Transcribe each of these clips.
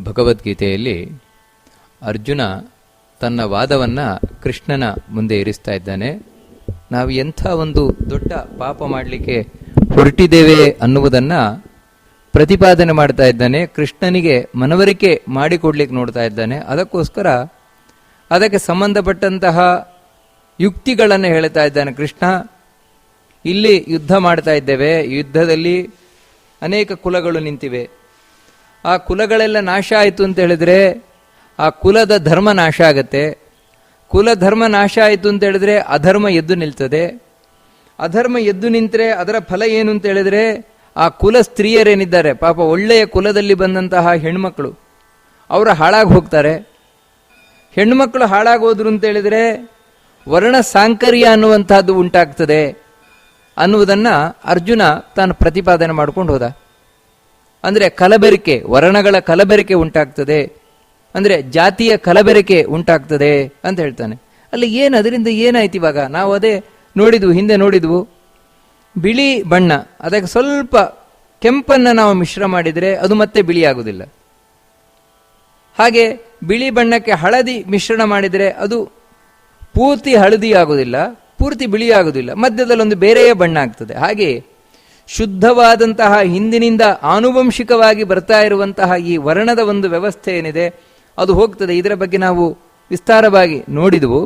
ಭಗವದ್ಗೀತೆಯಲ್ಲಿ ಅರ್ಜುನ ತನ್ನ ವಾದವನ್ನು ಕೃಷ್ಣನ ಮುಂದೆ ಇರಿಸ್ತಾ ಇದ್ದಾನೆ. ನಾವು ಎಂಥ ಒಂದು ದೊಡ್ಡ ಪಾಪ ಮಾಡಲಿಕ್ಕೆ ಹೊರಟಿದ್ದೇವೆ ಅನ್ನುವುದನ್ನು ಪ್ರತಿಪಾದನೆ ಮಾಡ್ತಾ ಇದ್ದಾನೆ. ಕೃಷ್ಣನಿಗೆ ಮನವರಿಕೆ ಮಾಡಿಕೊಡ್ಲಿಕ್ಕೆ ನೋಡ್ತಾ ಇದ್ದಾನೆ. ಅದಕ್ಕೋಸ್ಕರ ಅದಕ್ಕೆ ಸಂಬಂಧಪಟ್ಟಂತಹ ಯುಕ್ತಿಗಳನ್ನು ಹೇಳ್ತಾ ಇದ್ದಾನೆ ಕೃಷ್ಣ. ಇಲ್ಲಿ ಯುದ್ಧ ಮಾಡ್ತಾ ಇದ್ದೇವೆ. ಯುದ್ಧದಲ್ಲಿ ಅನೇಕ ಕುಲಗಳು ನಿಂತಿವೆ. ಆ ಕುಲಗಳೆಲ್ಲ ನಾಶ ಆಯಿತು ಅಂತ ಹೇಳಿದ್ರೆ ಆ ಕುಲದ ಧರ್ಮ ನಾಶ ಆಗತ್ತೆ. ಕುಲ ಧರ್ಮ ನಾಶ ಆಯಿತು ಅಂತ ಹೇಳಿದ್ರೆ ಅಧರ್ಮ ಎದ್ದು ನಿಲ್ತದೆ. ಅಧರ್ಮ ಎದ್ದು ನಿಂತರೆ ಅದರ ಫಲ ಏನು ಅಂತ ಹೇಳಿದ್ರೆ ಆ ಕುಲ ಸ್ತ್ರೀಯರೇನಿದ್ದಾರೆ. ಪಾಪ ಒಳ್ಳೆಯ ಕುಲದಲ್ಲಿ ಬಂದಂತಹ ಹೆಣ್ಮಕ್ಳು. ಅವರು ಹಾಳಾಗಿ ಹೋಗ್ತಾರೆ. ಹೆಣ್ಮಕ್ಳು ಹಾಳಾಗೋದ್ರು ಅಂತ ಹೇಳಿದ್ರೆ ವರ್ಣ ಸಾಂಕರ್ಯ ಅನ್ನುವಂತಹದ್ದು ಉಂಟಾಗ್ತದೆ ಅನ್ನುವುದನ್ನ ಅರ್ಜುನ ತಾನು ಪ್ರತಿಪಾದನೆ ಮಾಡ್ಕೊಂಡು ಹೋದ. ಅಂದ್ರೆ ಕಲಬೆರಿಕೆ, ವರ್ಣಗಳ ಕಲಬೆರಿಕೆ ಉಂಟಾಗ್ತದೆ. ಅಂದರೆ ಜಾತಿಯ ಕಲಬೆರಿಕೆ ಉಂಟಾಗ್ತದೆ ಅಂತ ಹೇಳ್ತಾನೆ. ಅಲ್ಲಿ ಏನು ಅದರಿಂದ ಏನಾಯ್ತು ಇವಾಗ? ನಾವು ಅದೇ ನೋಡಿದ್ವು, ಹಿಂದೆ ನೋಡಿದ್ವು. ಬಿಳಿ ಬಣ್ಣ, ಅದಕ್ಕೆ ಸ್ವಲ್ಪ ಕೆಂಪನ್ನು ನಾವು ಮಿಶ್ರ ಮಾಡಿದರೆ ಅದು ಮತ್ತೆ ಬಿಳಿ ಆಗುವುದಿಲ್ಲ ಹಾಗೆ ಬಿಳಿ ಬಣ್ಣಕ್ಕೆ ಹಳದಿ ಮಿಶ್ರಣ ಮಾಡಿದರೆ ಅದು ಪೂರ್ತಿ ಹಳದಿ ಆಗುವುದಿಲ್ಲ ಪೂರ್ತಿ ಬಿಳಿ ಆಗುವುದಿಲ್ಲ ಮಧ್ಯದಲ್ಲಿ ಒಂದು ಬೇರೆಯೇ ಬಣ್ಣ ಆಗ್ತದೆ. ಹಾಗೆ ಶುದ್ಧವಾದಂತಹ ಹಿಂದಿನಿಂದ ಆನುವಂಶಿಕವಾಗಿ ಬರ್ತಾ ಇರುವಂತಹ ಈ ವರ್ಣದ ಒಂದು ವ್ಯವಸ್ಥೆ ಏನಿದೆ, ಅದು ಹೋಗ್ತದೆ. ಇದರ ಬಗ್ಗೆ ನಾವು ವಿಸ್ತಾರವಾಗಿ ನೋಡಿದವು.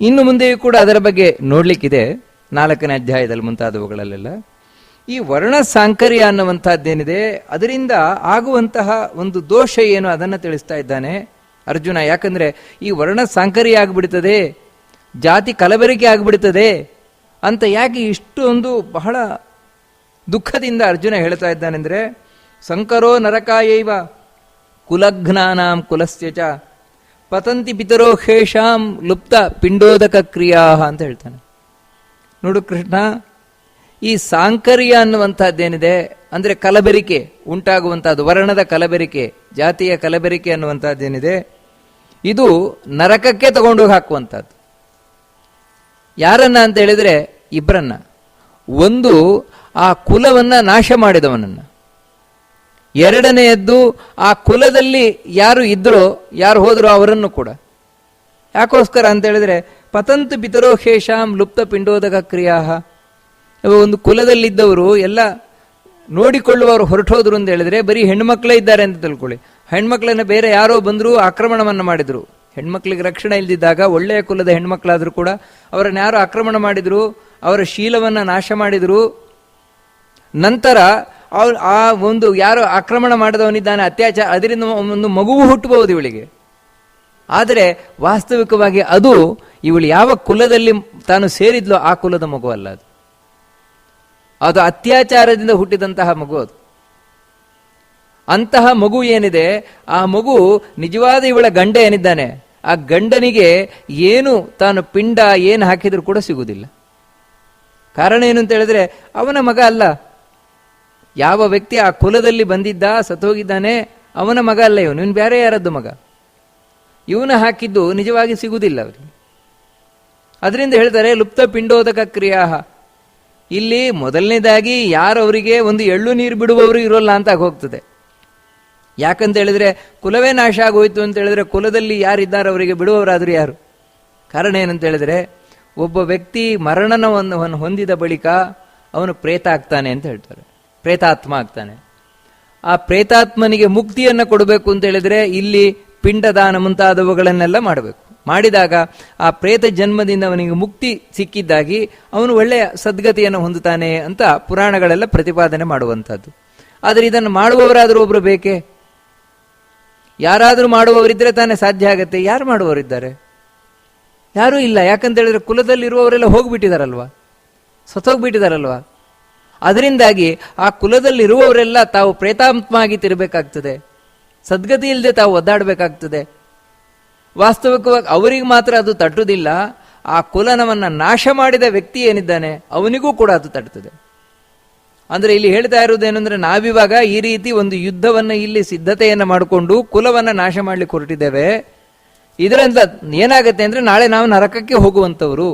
ಇನ್ನು ಮುಂದೆಯೂ ಕೂಡ ಅದರ ಬಗ್ಗೆ ನೋಡಲಿಕ್ಕಿದೆ. ನಾಲ್ಕನೇ ಅಧ್ಯಾಯದಲ್ಲಿ ಮುಂತಾದವುಗಳಲ್ಲೆಲ್ಲ. ಈ ವರ್ಣ ಸಾಂಕರ್ಯ ಅನ್ನುವಂಥದ್ದೇನಿದೆ, ಅದರಿಂದ ಆಗುವಂತಹ ಒಂದು ದೋಷ ಏನು ಅದನ್ನು ತಿಳಿಸ್ತಾ ಇದ್ದಾನೆ ಅರ್ಜುನ. ಯಾಕಂದ್ರೆ ಈ ವರ್ಣ ಸಾಂಕರ್ಯ ಆಗಿಬಿಡ್ತದೆ, ಜಾತಿ ಕಲಬೆರಕೆ ಆಗಿಬಿಡ್ತದೆ ಅಂತ ಯಾಕೆ ಇಷ್ಟೊಂದು ಬಹಳ ದುಃಖದಿಂದ ಅರ್ಜುನ ಹೇಳ್ತಾ ಇದ್ದಾನೆಂದ್ರೆ, ಸಂಕರೋ ನರಕಾಯೈವ ಕುಲಘ್ನಾನಾಂ ಕುಲಸ್ಯ ಚ, ಪತಂತಿ ಪಿತರೋ ಹೇಷಾಂ ಲುಪ್ತ ಪಿಂಡೋದಕ ಕ್ರಿಯಾ ಅಂತ ಹೇಳ್ತಾನೆ. ನೋಡು ಕೃಷ್ಣ, ಈ ಸಾಂಕರ್ಯ ಅನ್ನುವಂಥದ್ದೇನಿದೆ, ಅಂದರೆ ಕಲಬೆರಿಕೆ, ಉಂಟಾಗುವಂಥದ್ದು, ವರ್ಣದ ಕಲಬೆರಿಕೆ, ಜಾತಿಯ ಕಲಬೆರಿಕೆ ಅನ್ನುವಂಥದ್ದೇನಿದೆ, ಇದು ನರಕಕ್ಕೆ ತಗೊಂಡೋಗಿ ಹಾಕುವಂಥದ್ದು. ಯಾರನ್ನ ಅಂತ ಹೇಳಿದ್ರೆ ಇಬ್ಬರನ್ನ ಒಂದು ಆ ಕುಲವನ್ನು ನಾಶ ಮಾಡಿದವನನ್ನು. ಎರಡನೆಯದ್ದು ಆ ಕುಲದಲ್ಲಿ ಯಾರು ಇದ್ರೋ, ಯಾರು ಹೋದರೋ ಅವರನ್ನು ಕೂಡ. ಯಾಕೋಸ್ಕರ ಅಂತ ಹೇಳಿದ್ರೆ, ಪತಂತ್ ಪಿತರೋ ಲುಪ್ತ ಪಿಂಡೋದಕ ಕ್ರಿಯಾ ಒಂದು ಕುಲದಲ್ಲಿದ್ದವರು ಎಲ್ಲ ನೋಡಿಕೊಳ್ಳುವವರು ಹೊರಟೋದ್ರು ಅಂತ ಹೇಳಿದ್ರೆ, ಬರೀ ಹೆಣ್ಮಕ್ಳೇ ಇದ್ದಾರೆ ಅಂತ ತಿಳ್ಕೊಳ್ಳಿ. ಹೆಣ್ಮಕ್ಳನ್ನ ಬೇರೆ ಯಾರೋ ಬಂದರೂ ಆಕ್ರಮಣವನ್ನು ಮಾಡಿದ್ರು. ಹೆಣ್ಮಕ್ಳಿಗೆ ರಕ್ಷಣೆ ಇಲ್ದಿದ್ದಾಗ ಒಳ್ಳೆಯ ಕುಲದ ಹೆಣ್ಮಕ್ಳಾದರೂ ಕೂಡ, ಅವರನ್ನು ಯಾರು ಆಕ್ರಮಣ ಮಾಡಿದ್ರು, ಅವರ ಶೀಲವನ್ನು ನಾಶ ಮಾಡಿದ್ರು ನಂತರ ಅವ್ರು ಆ ಒಂದು ಯಾರು ಆಕ್ರಮಣ ಮಾಡಿದವನಿದ್ದಾನೆ, ಅತ್ಯಾಚಾರ, ಅದರಿಂದ ಒಂದು ಮಗುವು ಹುಟ್ಟಬಹುದು ಇವಳಿಗೆ. ಆದರೆ ವಾಸ್ತವಿಕವಾಗಿ ಅದು ಇವಳು ಯಾವ ಕುಲದಲ್ಲಿ ತಾನು ಸೇರಿದ್ಲೋ ಆ ಕುಲದ ಮಗು ಅಲ್ಲ ಅದು. ಅದು ಅತ್ಯಾಚಾರದಿಂದ ಹುಟ್ಟಿದಂತಹ ಮಗು ಅದು. ಅಂತಹ ಮಗು ಏನಿದೆ, ಆ ಮಗು ನಿಜವಾದ ಇವಳ ಗಂಡ ಏನಿದ್ದಾನೆ, ಆ ಗಂಡನಿಗೆ ಏನು ತಾನು ಪಿಂಡ ಏನು ಹಾಕಿದ್ರು ಕೂಡ ಸಿಗುವುದಿಲ್ಲ. ಕಾರಣ ಏನು ಅಂತ ಹೇಳಿದ್ರೆ, ಅವನ ಮಗ ಅಲ್ಲ. ಯಾವ ವ್ಯಕ್ತಿ ಆ ಕುಲದಲ್ಲಿ ಬಂದಿದ್ದ, ಸತ್ತೋಗಿದ್ದಾನೆ, ಅವನ ಮಗ ಅಲ್ಲ ಇವನು. ಇವನು ಬೇರೆ ಯಾರದ್ದು ಮಗ? ಇವನ ಹಾಕಿದ್ದು ನಿಜವಾಗಿ ಸಿಗುವುದಿಲ್ಲ ಅವರಿಗೆ. ಅದರಿಂದ ಹೇಳ್ತಾರೆ, ಲುಪ್ತ ಪಿಂಡೋದಕ ಕ್ರಿಯಾ ಇಲ್ಲಿ ಮೊದಲನೇದಾಗಿ ಯಾರು ಅವರಿಗೆ ಒಂದು ಎಳ್ಳು ನೀರು ಬಿಡುವವರು ಇರೋಲ್ಲ ಅಂತ ಹೋಗ್ತದೆ ಯಾಕಂತ ಹೇಳಿದ್ರೆ, ಕುಲವೇ ನಾಶ ಆಗೋಯ್ತು ಅಂತ ಹೇಳಿದ್ರೆ ಕುಲದಲ್ಲಿ ಯಾರಿದ್ದಾರೆ ಅವರಿಗೆ ಬಿಡುವವರಾದರೂ ಯಾರು? ಕಾರಣ ಏನಂತ ಹೇಳಿದ್ರೆ, ಒಬ್ಬ ವ್ಯಕ್ತಿ ಮರಣನವನ್ನು ಹೊಂದಿದ ಬಳಿಕ ಅವನು ಪ್ರೇತ ಆಗ್ತಾನೆ ಅಂತ ಹೇಳ್ತಾರೆ. ಪ್ರೇತಾತ್ಮ ಆಗ್ತಾನೆ. ಆ ಪ್ರೇತಾತ್ಮನಿಗೆ ಮುಕ್ತಿಯನ್ನು ಕೊಡಬೇಕು ಅಂತ ಹೇಳಿದ್ರೆ ಇಲ್ಲಿ ಪಿಂಡದಾನ ಮುಂತಾದವುಗಳನ್ನೆಲ್ಲ ಮಾಡಬೇಕು. ಮಾಡಿದಾಗ ಆ ಪ್ರೇತ ಜನ್ಮದಿಂದ ಅವನಿಗೆ ಮುಕ್ತಿ ಸಿಕ್ಕಿದ್ದಾಗಿ ಅವನು ಒಳ್ಳೆಯ ಸದ್ಗತಿಯನ್ನು ಹೊಂದುತ್ತಾನೆ ಅಂತ ಪುರಾಣಗಳೆಲ್ಲ ಪ್ರತಿಪಾದನೆ ಮಾಡುವಂಥದ್ದು. ಆದರೆ ಇದನ್ನು ಮಾಡುವವರಾದರೂ ಒಬ್ಬರು ಬೇಕೇ? ಯಾರಾದರೂ ಮಾಡುವವರಿದ್ದರೆ ತಾನೇ ಸಾಧ್ಯ ಆಗತ್ತೆ. ಯಾರು ಮಾಡುವವರಿದ್ದಾರೆ? ಯಾರೂ ಇಲ್ಲ. ಯಾಕಂತ ಹೇಳಿದ್ರೆ ಕುಲದಲ್ಲಿರುವವರೆಲ್ಲ ಹೋಗ್ಬಿಟ್ಟಿದಾರಲ್ವಾ? ಸತ್ತೋಗ್ಬಿಟ್ಟಿದಾರಲ್ವಾ? ಅದರಿಂದಾಗಿ ಆ ಕುಲದಲ್ಲಿರುವವರೆಲ್ಲ ತಾವು ಪ್ರೇತಾತ್ಮ ಆಗಿ ತಿರಬೇಕಾಗ್ತದೆ. ಸದ್ಗತಿ ಇಲ್ಲದೆ ತಾವು ಒದ್ದಾಡಬೇಕಾಗ್ತದೆ. ವಾಸ್ತವಿಕವಾಗಿ ಅವರಿಗೆ ಮಾತ್ರ ಅದು ತಟ್ಟುವುದಿಲ್ಲ ಆ ಕುಲನವನ್ನ ನಾಶ ಮಾಡಿದ ವ್ಯಕ್ತಿ ಏನಿದ್ದಾನೆ, ಅವನಿಗೂ ಕೂಡ ಅದು ತಟ್ಟುತ್ತದೆ. ಅಂದ್ರೆ ಇಲ್ಲಿ ಹೇಳ್ತಾ ಇರುವುದೇನೆಂದರೆ ನಾವಿವಾಗ ಈ ರೀತಿ ಒಂದು ಯುದ್ಧವನ್ನ ಇಲ್ಲಿ ಸಿದ್ಧತೆಯನ್ನ ಮಾಡಿಕೊಂಡು ಕುಲವನ್ನ ನಾಶ ಮಾಡಲಿಕ್ಕೆ ಹೊರಟಿದ್ದೇವೆ. ಇದರಿಂದ ಏನಾಗುತ್ತೆ ಅಂದ್ರೆ ನಾಳೆ ನಾವು ನರಕಕ್ಕೆ ಹೋಗುವಂಥವರು.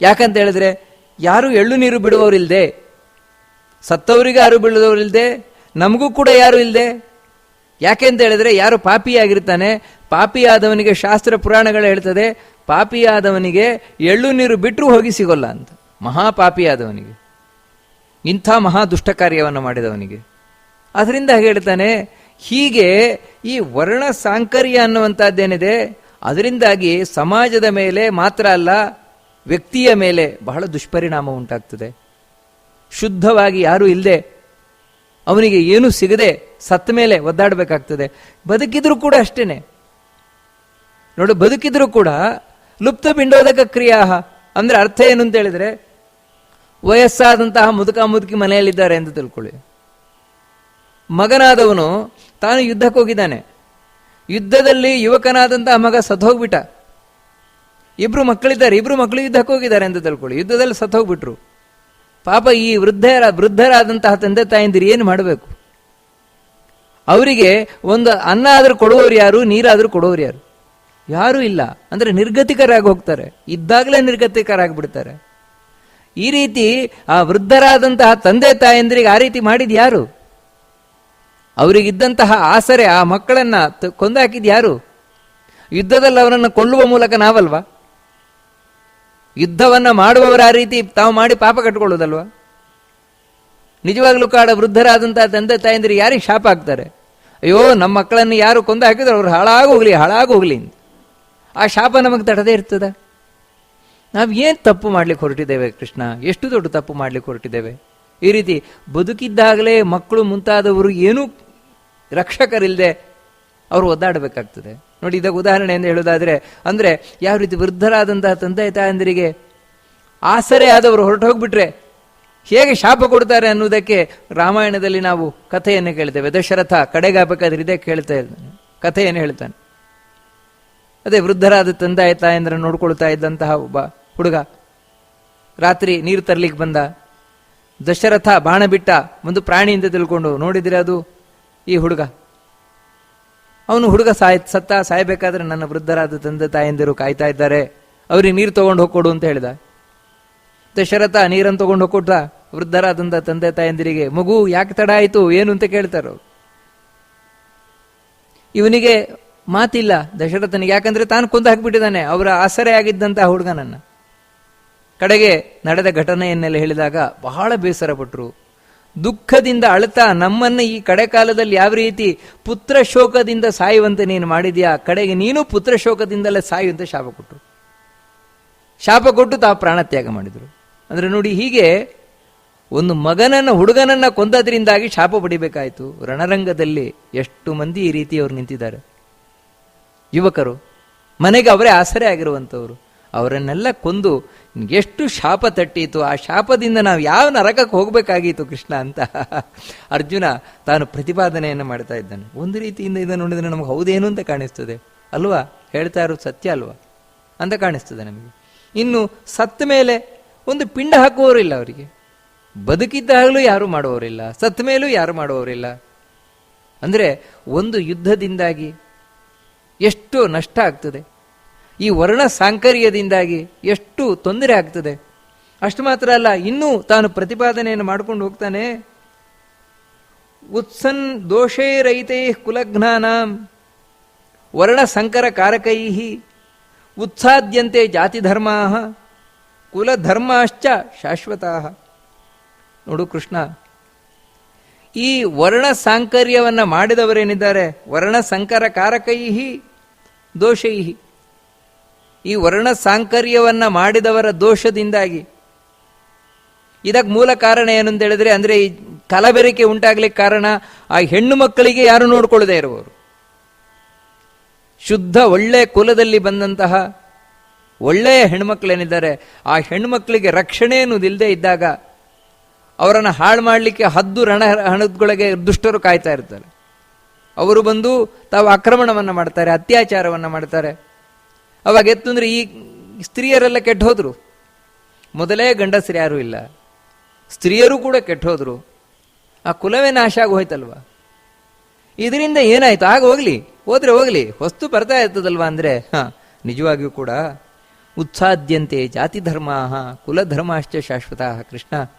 ಯಾಕಂತ ಹೇಳಿದ್ರೆ ಯಾರು ಎಳ್ಳು ನೀರು ಬಿಡುವವರಿಲ್ದೆ? ಸತ್ತವರಿಗೆ ಯಾರು ಬಿಡುವವರಿಲ್ದೆ? ನಮಗೂ ಕೂಡ ಯಾರು ಇಲ್ಲದೆ ಯಾಕೆ ಅಂತ ಹೇಳಿದ್ರೆ ಯಾರು ಪಾಪಿಯಾಗಿರ್ತಾನೆ, ಪಾಪಿಯಾದವನಿಗೆ ಶಾಸ್ತ್ರ ಪುರಾಣಗಳು ಹೇಳ್ತದೆ, ಪಾಪಿಯಾದವನಿಗೆ ಎಳ್ಳು ನೀರು ಬಿಟ್ಟರು ಹೋಗಿ ಸಿಗೋಲ್ಲ ಅಂತ. ಮಹಾ ಪಾಪಿಯಾದವನಿಗೆ. ಇಂಥ ಮಹಾ ದುಷ್ಟ ಕಾರ್ಯವನ್ನು ಮಾಡಿದವನಿಗೆ ಅದರಿಂದ ಹೇಳ್ತಾನೆ, ಹೀಗೆ ಈ ವರ್ಣ ಸಾಂಕರ್ಯ ಅನ್ನುವಂಥದ್ದೇನಿದೆ, ಅದರಿಂದಾಗಿ ಸಮಾಜದ ಮೇಲೆ ಮಾತ್ರ ಅಲ್ಲ ವ್ಯಕ್ತಿಯ ಮೇಲೆ ಬಹಳ ದುಷ್ಪರಿಣಾಮ ಉಂಟಾಗ್ತದೆ. ಶುದ್ಧವಾಗಿ ಯಾರೂ ಇಲ್ಲದೆ ಅವನಿಗೆ ಏನೂ ಸಿಗದೆ ಸತ್ತ ಮೇಲೆ ಒದ್ದಾಡಬೇಕಾಗ್ತದೆ. ಬದುಕಿದ್ರೂ ಕೂಡ ಅಷ್ಟೇನೆ. ನೋಡು, ಬದುಕಿದ್ರೂ ಕೂಡ ಲುಪ್ತ ಬಿಂಡೋದಕ ಕ್ರಿಯಾ ಅಂದ್ರೆ ಅರ್ಥ ಏನು ಅಂತ ಹೇಳಿದ್ರೆ ವಯಸ್ಸಾದಂತಹ ಮುದುಕ ಮುದುಕಿ ಮನೆಯಲ್ಲಿದ್ದಾರೆ ಎಂದು ತಿಳ್ಕೊಳ್ಳಿ. ಮಗನಾದವನು ತಾನು ಯುದ್ಧಕ್ಕೆ ಹೋಗಿದ್ದಾನೆ. ಯುದ್ಧದಲ್ಲಿ ಯುವಕನಾದಂತಹ ಮಗ ಸತ್ತೋಗ್ಬಿಟ್ಟ. ಇಬ್ರು ಮಕ್ಕಳಿದ್ದಾರೆ, ಇಬ್ರು ಮಕ್ಕಳು ಯುದ್ಧಕ್ಕೆ ಹೋಗಿದ್ದಾರೆ ಅಂತ ತಿಳ್ಕೊಳ್ಳಿ. ಯುದ್ಧದಲ್ಲಿ ಸತ್ತೋಗ್ಬಿಟ್ರು ಪಾಪ ಈ ವೃದ್ಧರ, ವೃದ್ಧರಾದಂತಹ ತಂದೆ ತಾಯಂದಿರು ಏನು ಮಾಡಬೇಕು? ಅವರಿಗೆ ಒಂದು ಅನ್ನ ಆದರೂ ಕೊಡುವವರು ಯಾರು ನೀರಾದರೂ ಕೊಡುವವರು ಯಾರು? ಯಾರೂ ಇಲ್ಲ. ಅಂದರೆ ನಿರ್ಗತಿಕರಾಗಿ ಹೋಗ್ತಾರೆ. ಇದ್ದಾಗಲೇ ನಿರ್ಗತಿಕರಾಗಿಬಿಡ್ತಾರೆ. ಈ ರೀತಿ ಆ ವೃದ್ಧರಾದಂತಹ ತಂದೆ ತಾಯಂದಿರಿಗೆ ಆ ರೀತಿ ಮಾಡಿದ ಯಾರು? ಅವರಿಗಿದ್ದಂತಹ ಆಸರೆ, ಆ ಮಕ್ಕಳನ್ನ ಕೊಂದು ಯಾರು? ಯುದ್ಧದಲ್ಲಿ ಅವರನ್ನು ಕೊಲ್ಲುವ ಮೂಲಕ ನಾವಲ್ವಾ? ಯುದ್ಧವನ್ನ ಮಾಡುವವರ ಆ ರೀತಿ ತಾವು ಮಾಡಿ ಪಾಪ ಕಟ್ಕೊಳ್ಳೋದಲ್ವಾ? ನಿಜವಾಗ್ಲೂ ಕಾಡ ವೃದ್ಧರಾದಂತಹ ತಂದೆ ತಾಯಂದಿರು ಯಾರಿಗೆ ಶಾಪ ಹಾಕ್ತಾರೆ? ಅಯ್ಯೋ, ನಮ್ಮ ಮಕ್ಕಳನ್ನು ಯಾರು ಕೊಂದು ಹಾಕಿದ್ರು ಅವ್ರು ಹಾಳಾಗೋಗ್ಲಿ ಹಾಳಾಗೋಗ್ಲಿ ಆ ಶಾಪ ನಮಗೆ ತಡದೇ ಇರ್ತದ? ನಾವು ಏನು ತಪ್ಪು ಮಾಡ್ಲಿಕ್ಕೆ ಹೊರಟಿದ್ದೇವೆ ಕೃಷ್ಣ? ಎಷ್ಟು ದೊಡ್ಡ ತಪ್ಪು ಮಾಡ್ಲಿಕ್ಕೆ ಹೊರಟಿದ್ದೇವೆ? ಈ ರೀತಿ ಬದುಕಿದ್ದಾಗಲೇ ಮಕ್ಕಳು ಮುಂತಾದವರು ಏನೂ ರಕ್ಷಕರಿಲ್ಲದೆ ಅವರು ಒದ್ದಾಡಬೇಕಾಗ್ತದೆ. ನೋಡಿ, ಇದಕ್ಕೆ ಉದಾಹರಣೆ ಎಂದು ಹೇಳೋದಾದ್ರೆ ಅಂದ್ರೆ ಯಾವ ರೀತಿ ವೃದ್ಧರಾದಂತಹ ತಂದೆ ತಾಯಂದಿರಿಗೆ ಆಸರೆ ಆದವರು ಹೊರಟು ಹೋಗ್ಬಿಟ್ರೆ ಹೇಗೆ ಶಾಪ ಕೊಡ್ತಾರೆ ಅನ್ನೋದಕ್ಕೆ ರಾಮಾಯಣದಲ್ಲಿ ನಾವು ಕಥೆಯನ್ನು ಕೇಳ್ತೇವೆ. ದಶರಥ ಕಡೆಗಾಬೇಕಾದ್ರೆ ಇದೇ ಕೇಳ್ತಾ ಇದ್ದಾನೆ. ಕಥೆಯನ್ನು ಹೇಳ್ತಾನೆ. ಅದೇ ವೃದ್ಧರಾದ ತಂದೆ ತಾಯಂದ್ರ ನೋಡ್ಕೊಳ್ತಾ ಇದ್ದಂತಹ ಒಬ್ಬ ಹುಡುಗ. ರಾತ್ರಿ ನೀರು ತರ್ಲಿಕ್ಕೆ ಬಂದ. ದಶರಥ ಬಾಣ ಬಿಟ್ಟ ಒಂದು ಪ್ರಾಣಿಯಿಂದ ತಿಳ್ಕೊಂಡು ನೋಡಿದ್ರೆ ಅದು ಈ ಹುಡುಗ. ಅವನು ಹುಡುಗ ಸಾಯ್, ಸತ್ತ ಸಾಯಬೇಕಾದ್ರೆ ನನ್ನ ವೃದ್ಧರಾದ ತಂದೆ ತಾಯಂದಿರು ಕಾಯ್ತಾ ಇದ್ದಾರೆ. ಅವ್ರಿಗೆ ನೀರು ತಗೊಂಡು ಹೋಗ್ಕೊಡು ಅಂತ ಹೇಳಿದ. ದಶರಥ ನೀರನ್ನು ತಗೊಂಡು ಹೋಗ್ಕೊಟ್ಟ ವೃದ್ಧರಾದಂಥ ತಂದೆ ತಾಯಂದಿರಿಗೆ, ಮಗು, ಯಾಕೆ ತಡ ಆಯಿತು? ಏನು? ಅಂತ ಕೇಳ್ತಾರೋ. ಇವನಿಗೆ ಮಾತಿಲ್ಲ. ದಶರಥನಿಗೆ ಯಾಕಂದ್ರೆ ತಾನು ಕೊಂದು ಹಾಕಿಬಿಟ್ಟಿದ್ದಾನೆ. ಅವರ ಆಸರೆ ಆಗಿದ್ದಂತಹ ಹುಡುಗನನ್ನ. ಕಡೆಗೆ ನಡೆದ ಘಟನೆಯನ್ನೆಲ್ಲ ಹೇಳಿದಾಗ ಬಹಳ ಬೇಸರ ಪಟ್ರು ದುಃಖದಿಂದ ಅಳತಾ ನಮ್ಮನ್ನ ಈ ಕಡೆ ಕಾಲದಲ್ಲಿ ಯಾವ ರೀತಿ ಪುತ್ರ ಶೋಕದಿಂದ ಸಾಯುವಂತೆ ನೀನು ಮಾಡಿದ್ಯಾ? ಕಡೆಗೆ ನೀನು ಪುತ್ರ ಶೋಕದಿಂದಲೇ ಸಾಯುವಂತೆ ಶಾಪ ಕೊಟ್ಟರು. ಶಾಪ ಕೊಟ್ಟು ತಾವು ಪ್ರಾಣತ್ಯಾಗ ಮಾಡಿದರು. ಅಂದರೆ ನೋಡಿ ಹೀಗೆ ಒಂದು ಮಗನನ್ನು, ಹುಡುಗನನ್ನು ಕೊಂದದ್ರಿಂದಾಗಿ ಶಾಪ ಪಡಿಬೇಕಾಯಿತು. ರಣರಂಗದಲ್ಲಿ ಎಷ್ಟು ಮಂದಿ ಈ ರೀತಿಯವರು ನಿಂತಿದ್ದಾರೆ. ಯುವಕರು, ಮನೆಗೆ ಅವರೇ ಆಸರೆ ಆಗಿರುವಂಥವ್ರು. ಅವರನ್ನೆಲ್ಲ ಕೊಂದು ಎಷ್ಟು ಶಾಪ ತಟ್ಟಿತು, ಆ ಶಾಪದಿಂದ ನಾವು ಯಾವ ನರಕಕ್ಕೆ ಹೋಗಬೇಕಾಗಿತ್ತು ಕೃಷ್ಣ ಅಂತ? ಅರ್ಜುನ ತಾನು ಪ್ರತಿಪಾದನೆಯನ್ನು ಮಾಡ್ತಾ ಇದ್ದಾನೆ. ಒಂದು ರೀತಿಯಿಂದ ಇದನ್ನು ನೋಡಿದರೆ ನಮಗೆ ಹೌದೇನು ಅಂತ ಕಾಣಿಸ್ತದೆ, ಅಲ್ವಾ? ಹೇಳ್ತಾ ಇರೋದು ಸತ್ಯ ಅಲ್ವಾ? ಅಂತ ಕಾಣಿಸ್ತದೆ ನಮಗೆ. ಇನ್ನು ಸತ್ತ ಮೇಲೆ ಒಂದು ಪಿಂಡ ಹಾಕುವವರಿಲ್ಲ ಅವರಿಗೆ. ಬದುಕಿದ್ದಾಗಲೂ ಯಾರು ಮಾಡುವವರಿಲ್ಲ ಸತ್ತ ಮೇಲೂ ಯಾರು ಮಾಡುವವರಿಲ್ಲ. ಅಂದರೆ ಒಂದು ಯುದ್ಧದಿಂದಾಗಿ ಎಷ್ಟು ನಷ್ಟ ಆಗ್ತದೆ. ಈ ವರ್ಣ ಸಾಂಕರ್ಯದಿಂದಾಗಿ ಎಷ್ಟು ತೊಂದರೆ ಆಗ್ತದೆ. ಅಷ್ಟು ಮಾತ್ರ ಅಲ್ಲ, ಇನ್ನೂ ತಾನು ಪ್ರತಿಪಾದನೆಯನ್ನು ಮಾಡಿಕೊಂಡು ಹೋಗ್ತಾನೆ. ಉತ್ಸನ್ ದೋಷೈರೈತೈ ಕುಲಘ್ನಾಂ ವರ್ಣ ಸಂಕರ ಕಾರಕೈ ಉತ್ಸಾದ್ಯಂತೆ ಜಾತಿ ಧರ್ಮಾ ಕುಲಧರ್ಮಾಶ್ಚ ಶಾಶ್ವತ ನೋಡು ಕೃಷ್ಣ, ಈ ವರ್ಣ ಸಾಂಕರ್ಯವನ್ನು ಮಾಡಿದವರೇನಿದ್ದಾರೆ? ವರ್ಣ ಸಂಕರ ಕಾರಕೈ ದೋಷೈ ಈ ವರ್ಣ ಸಾಂಕರ್ಯವನ್ನು ಮಾಡಿದವರ ದೋಷದಿಂದಾಗಿ. ಇದಕ್ಕೆ ಮೂಲ ಕಾರಣ ಏನು ಅಂತ ಹೇಳಿದ್ರೆ, ಅಂದರೆ ಈ ಕಲಬೆರಕೆ ಉಂಟಾಗಲಿಕ್ಕೆ ಕಾರಣ ಆ ಹೆಣ್ಣು ಮಕ್ಕಳಿಗೆ ಯಾರು ನೋಡ್ಕೊಳ್ಳದೆ ಇರುವವರು. ಶುದ್ಧ ಒಳ್ಳೆಯ ಕುಲದಲ್ಲಿ ಬಂದಂತಹ ಒಳ್ಳೆಯ ಹೆಣ್ಮಕ್ಳೇನಿದ್ದಾರೆ, ಆ ಹೆಣ್ಮಕ್ಳಿಗೆ ರಕ್ಷಣೆ ಅನ್ನೋದಿಲ್ಲದೆ ಇದ್ದಾಗ ಅವರನ್ನು ಹಾಳು ಮಾಡಲಿಕ್ಕೆ ಹದ್ದು ರಣ ಹಣದೊಳಗೆ ದುಷ್ಟರು ಕಾಯ್ತಾ ಇರ್ತಾರೆ. ಅವರು ಬಂದು ತಾವು ಆಕ್ರಮಣವನ್ನು ಮಾಡ್ತಾರೆ, ಅತ್ಯಾಚಾರವನ್ನು ಮಾಡ್ತಾರೆ. ಅವಾಗ ಎತ್ತು ಅಂದ್ರೆ ಈ ಸ್ತ್ರೀಯರೆಲ್ಲ ಕೆಟ್ಟ ಹೋದ್ರು. ಮೊದಲೇ ಗಂಡಸರು ಯಾರೂ ಇಲ್ಲ. ಸ್ತ್ರೀಯರು ಕೂಡ ಕೆಟ್ಟ ಹೋದ್ರು. ಆ ಕುಲವೇ ನಾಶ ಆಗಿ ಹೋಯ್ತಲ್ವಾ ಇದರಿಂದ ಏನಾಯ್ತು? ಆಗ ಹೋಗ್ಲಿ, ಹೋದ್ರೆ ಹೋಗ್ಲಿ. ಹೊಸ್ತು ಬರ್ತಾ ಇರ್ತದಲ್ವಾ ಅಂದ್ರೆ? ಹ, ನಿಜವಾಗಿಯೂ ಕೂಡ ಉತ್ಸಾದ್ಯಂತೆ ಜಾತಿ ಧರ್ಮ ಕುಲಧರ್ಮಾಶ್ಚ ಶಾಶ್ವತ ಕೃಷ್ಣ.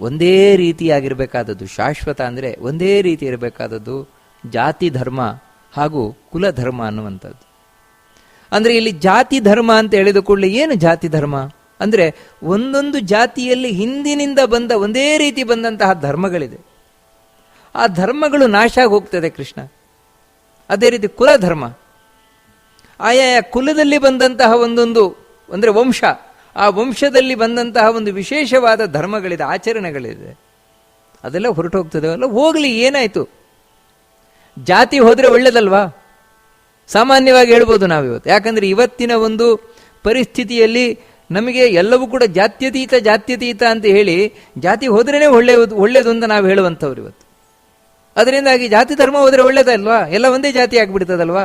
ಒಂದೇ ರೀತಿಯಾಗಿರ್ಬೇಕಾದದ್ದು ಶಾಶ್ವತ ಅಂದ್ರೆ ಒಂದೇ ರೀತಿ ಇರಬೇಕಾದದ್ದು ಜಾತಿ ಧರ್ಮ ಹಾಗೂ ಕುಲಧರ್ಮ ಅನ್ನುವಂಥದ್ದು. ಅಂದ್ರೆ ಇಲ್ಲಿ ಜಾತಿ ಧರ್ಮ ಅಂತ ಹೇಳಿದ ಏನು ಜಾತಿ ಧರ್ಮ? ಅಂದ್ರೆ ಒಂದೊಂದು ಜಾತಿಯಲ್ಲಿ ಹಿಂದಿನಿಂದ ಬಂದ ಒಂದೇ ರೀತಿ ಬಂದಂತಹ ಧರ್ಮಗಳಿದೆ. ಆ ಧರ್ಮಗಳು ನಾಶ ಆಗಿ ಹೋಗ್ತದೆ ಕೃಷ್ಣ. ಅದೇ ರೀತಿ ಕುಲ ಧರ್ಮ ಆಯಾಯ ಕುಲದಲ್ಲಿ ಬಂದಂತಹ ಒಂದೊಂದು, ಅಂದರೆ ವಂಶ. ಆ ವಂಶದಲ್ಲಿ ಬಂದಂತಹ ಒಂದು ವಿಶೇಷವಾದ ಧರ್ಮಗಳಿದೆ, ಆಚರಣೆಗಳಿದೆ. ಅದೆಲ್ಲ ಹೊರಟು ಹೋಗ್ತದೆ ಅಲ್ಲ ಹೋಗ್ಲಿ ಏನಾಯ್ತು? ಜಾತಿ ಹೋದ್ರೆ ಒಳ್ಳೇದಲ್ವಾ? ಸಾಮಾನ್ಯವಾಗಿ ಹೇಳ್ಬೋದು ನಾವಿವತ್ತು. ಯಾಕಂದ್ರೆ ಇವತ್ತಿನ ಒಂದು ಪರಿಸ್ಥಿತಿಯಲ್ಲಿ ನಮಗೆ ಎಲ್ಲವೂ ಕೂಡ ಜಾತ್ಯತೀತ ಜಾತ್ಯತೀತ ಅಂತ ಹೇಳಿ ಜಾತಿ ಹೋದ್ರೇನೆ ಒಳ್ಳೆಯದು ಒಳ್ಳೇದು ಅಂತ ನಾವು ಹೇಳುವಂಥವ್ರು ಇವತ್ತು. ಅದರಿಂದಾಗಿ ಜಾತಿ ಧರ್ಮ ಹೋದರೆ ಒಳ್ಳೇದಲ್ವಾ? ಎಲ್ಲ ಒಂದೇ ಜಾತಿ ಆಗಿಬಿಡ್ತದಲ್ವಾ?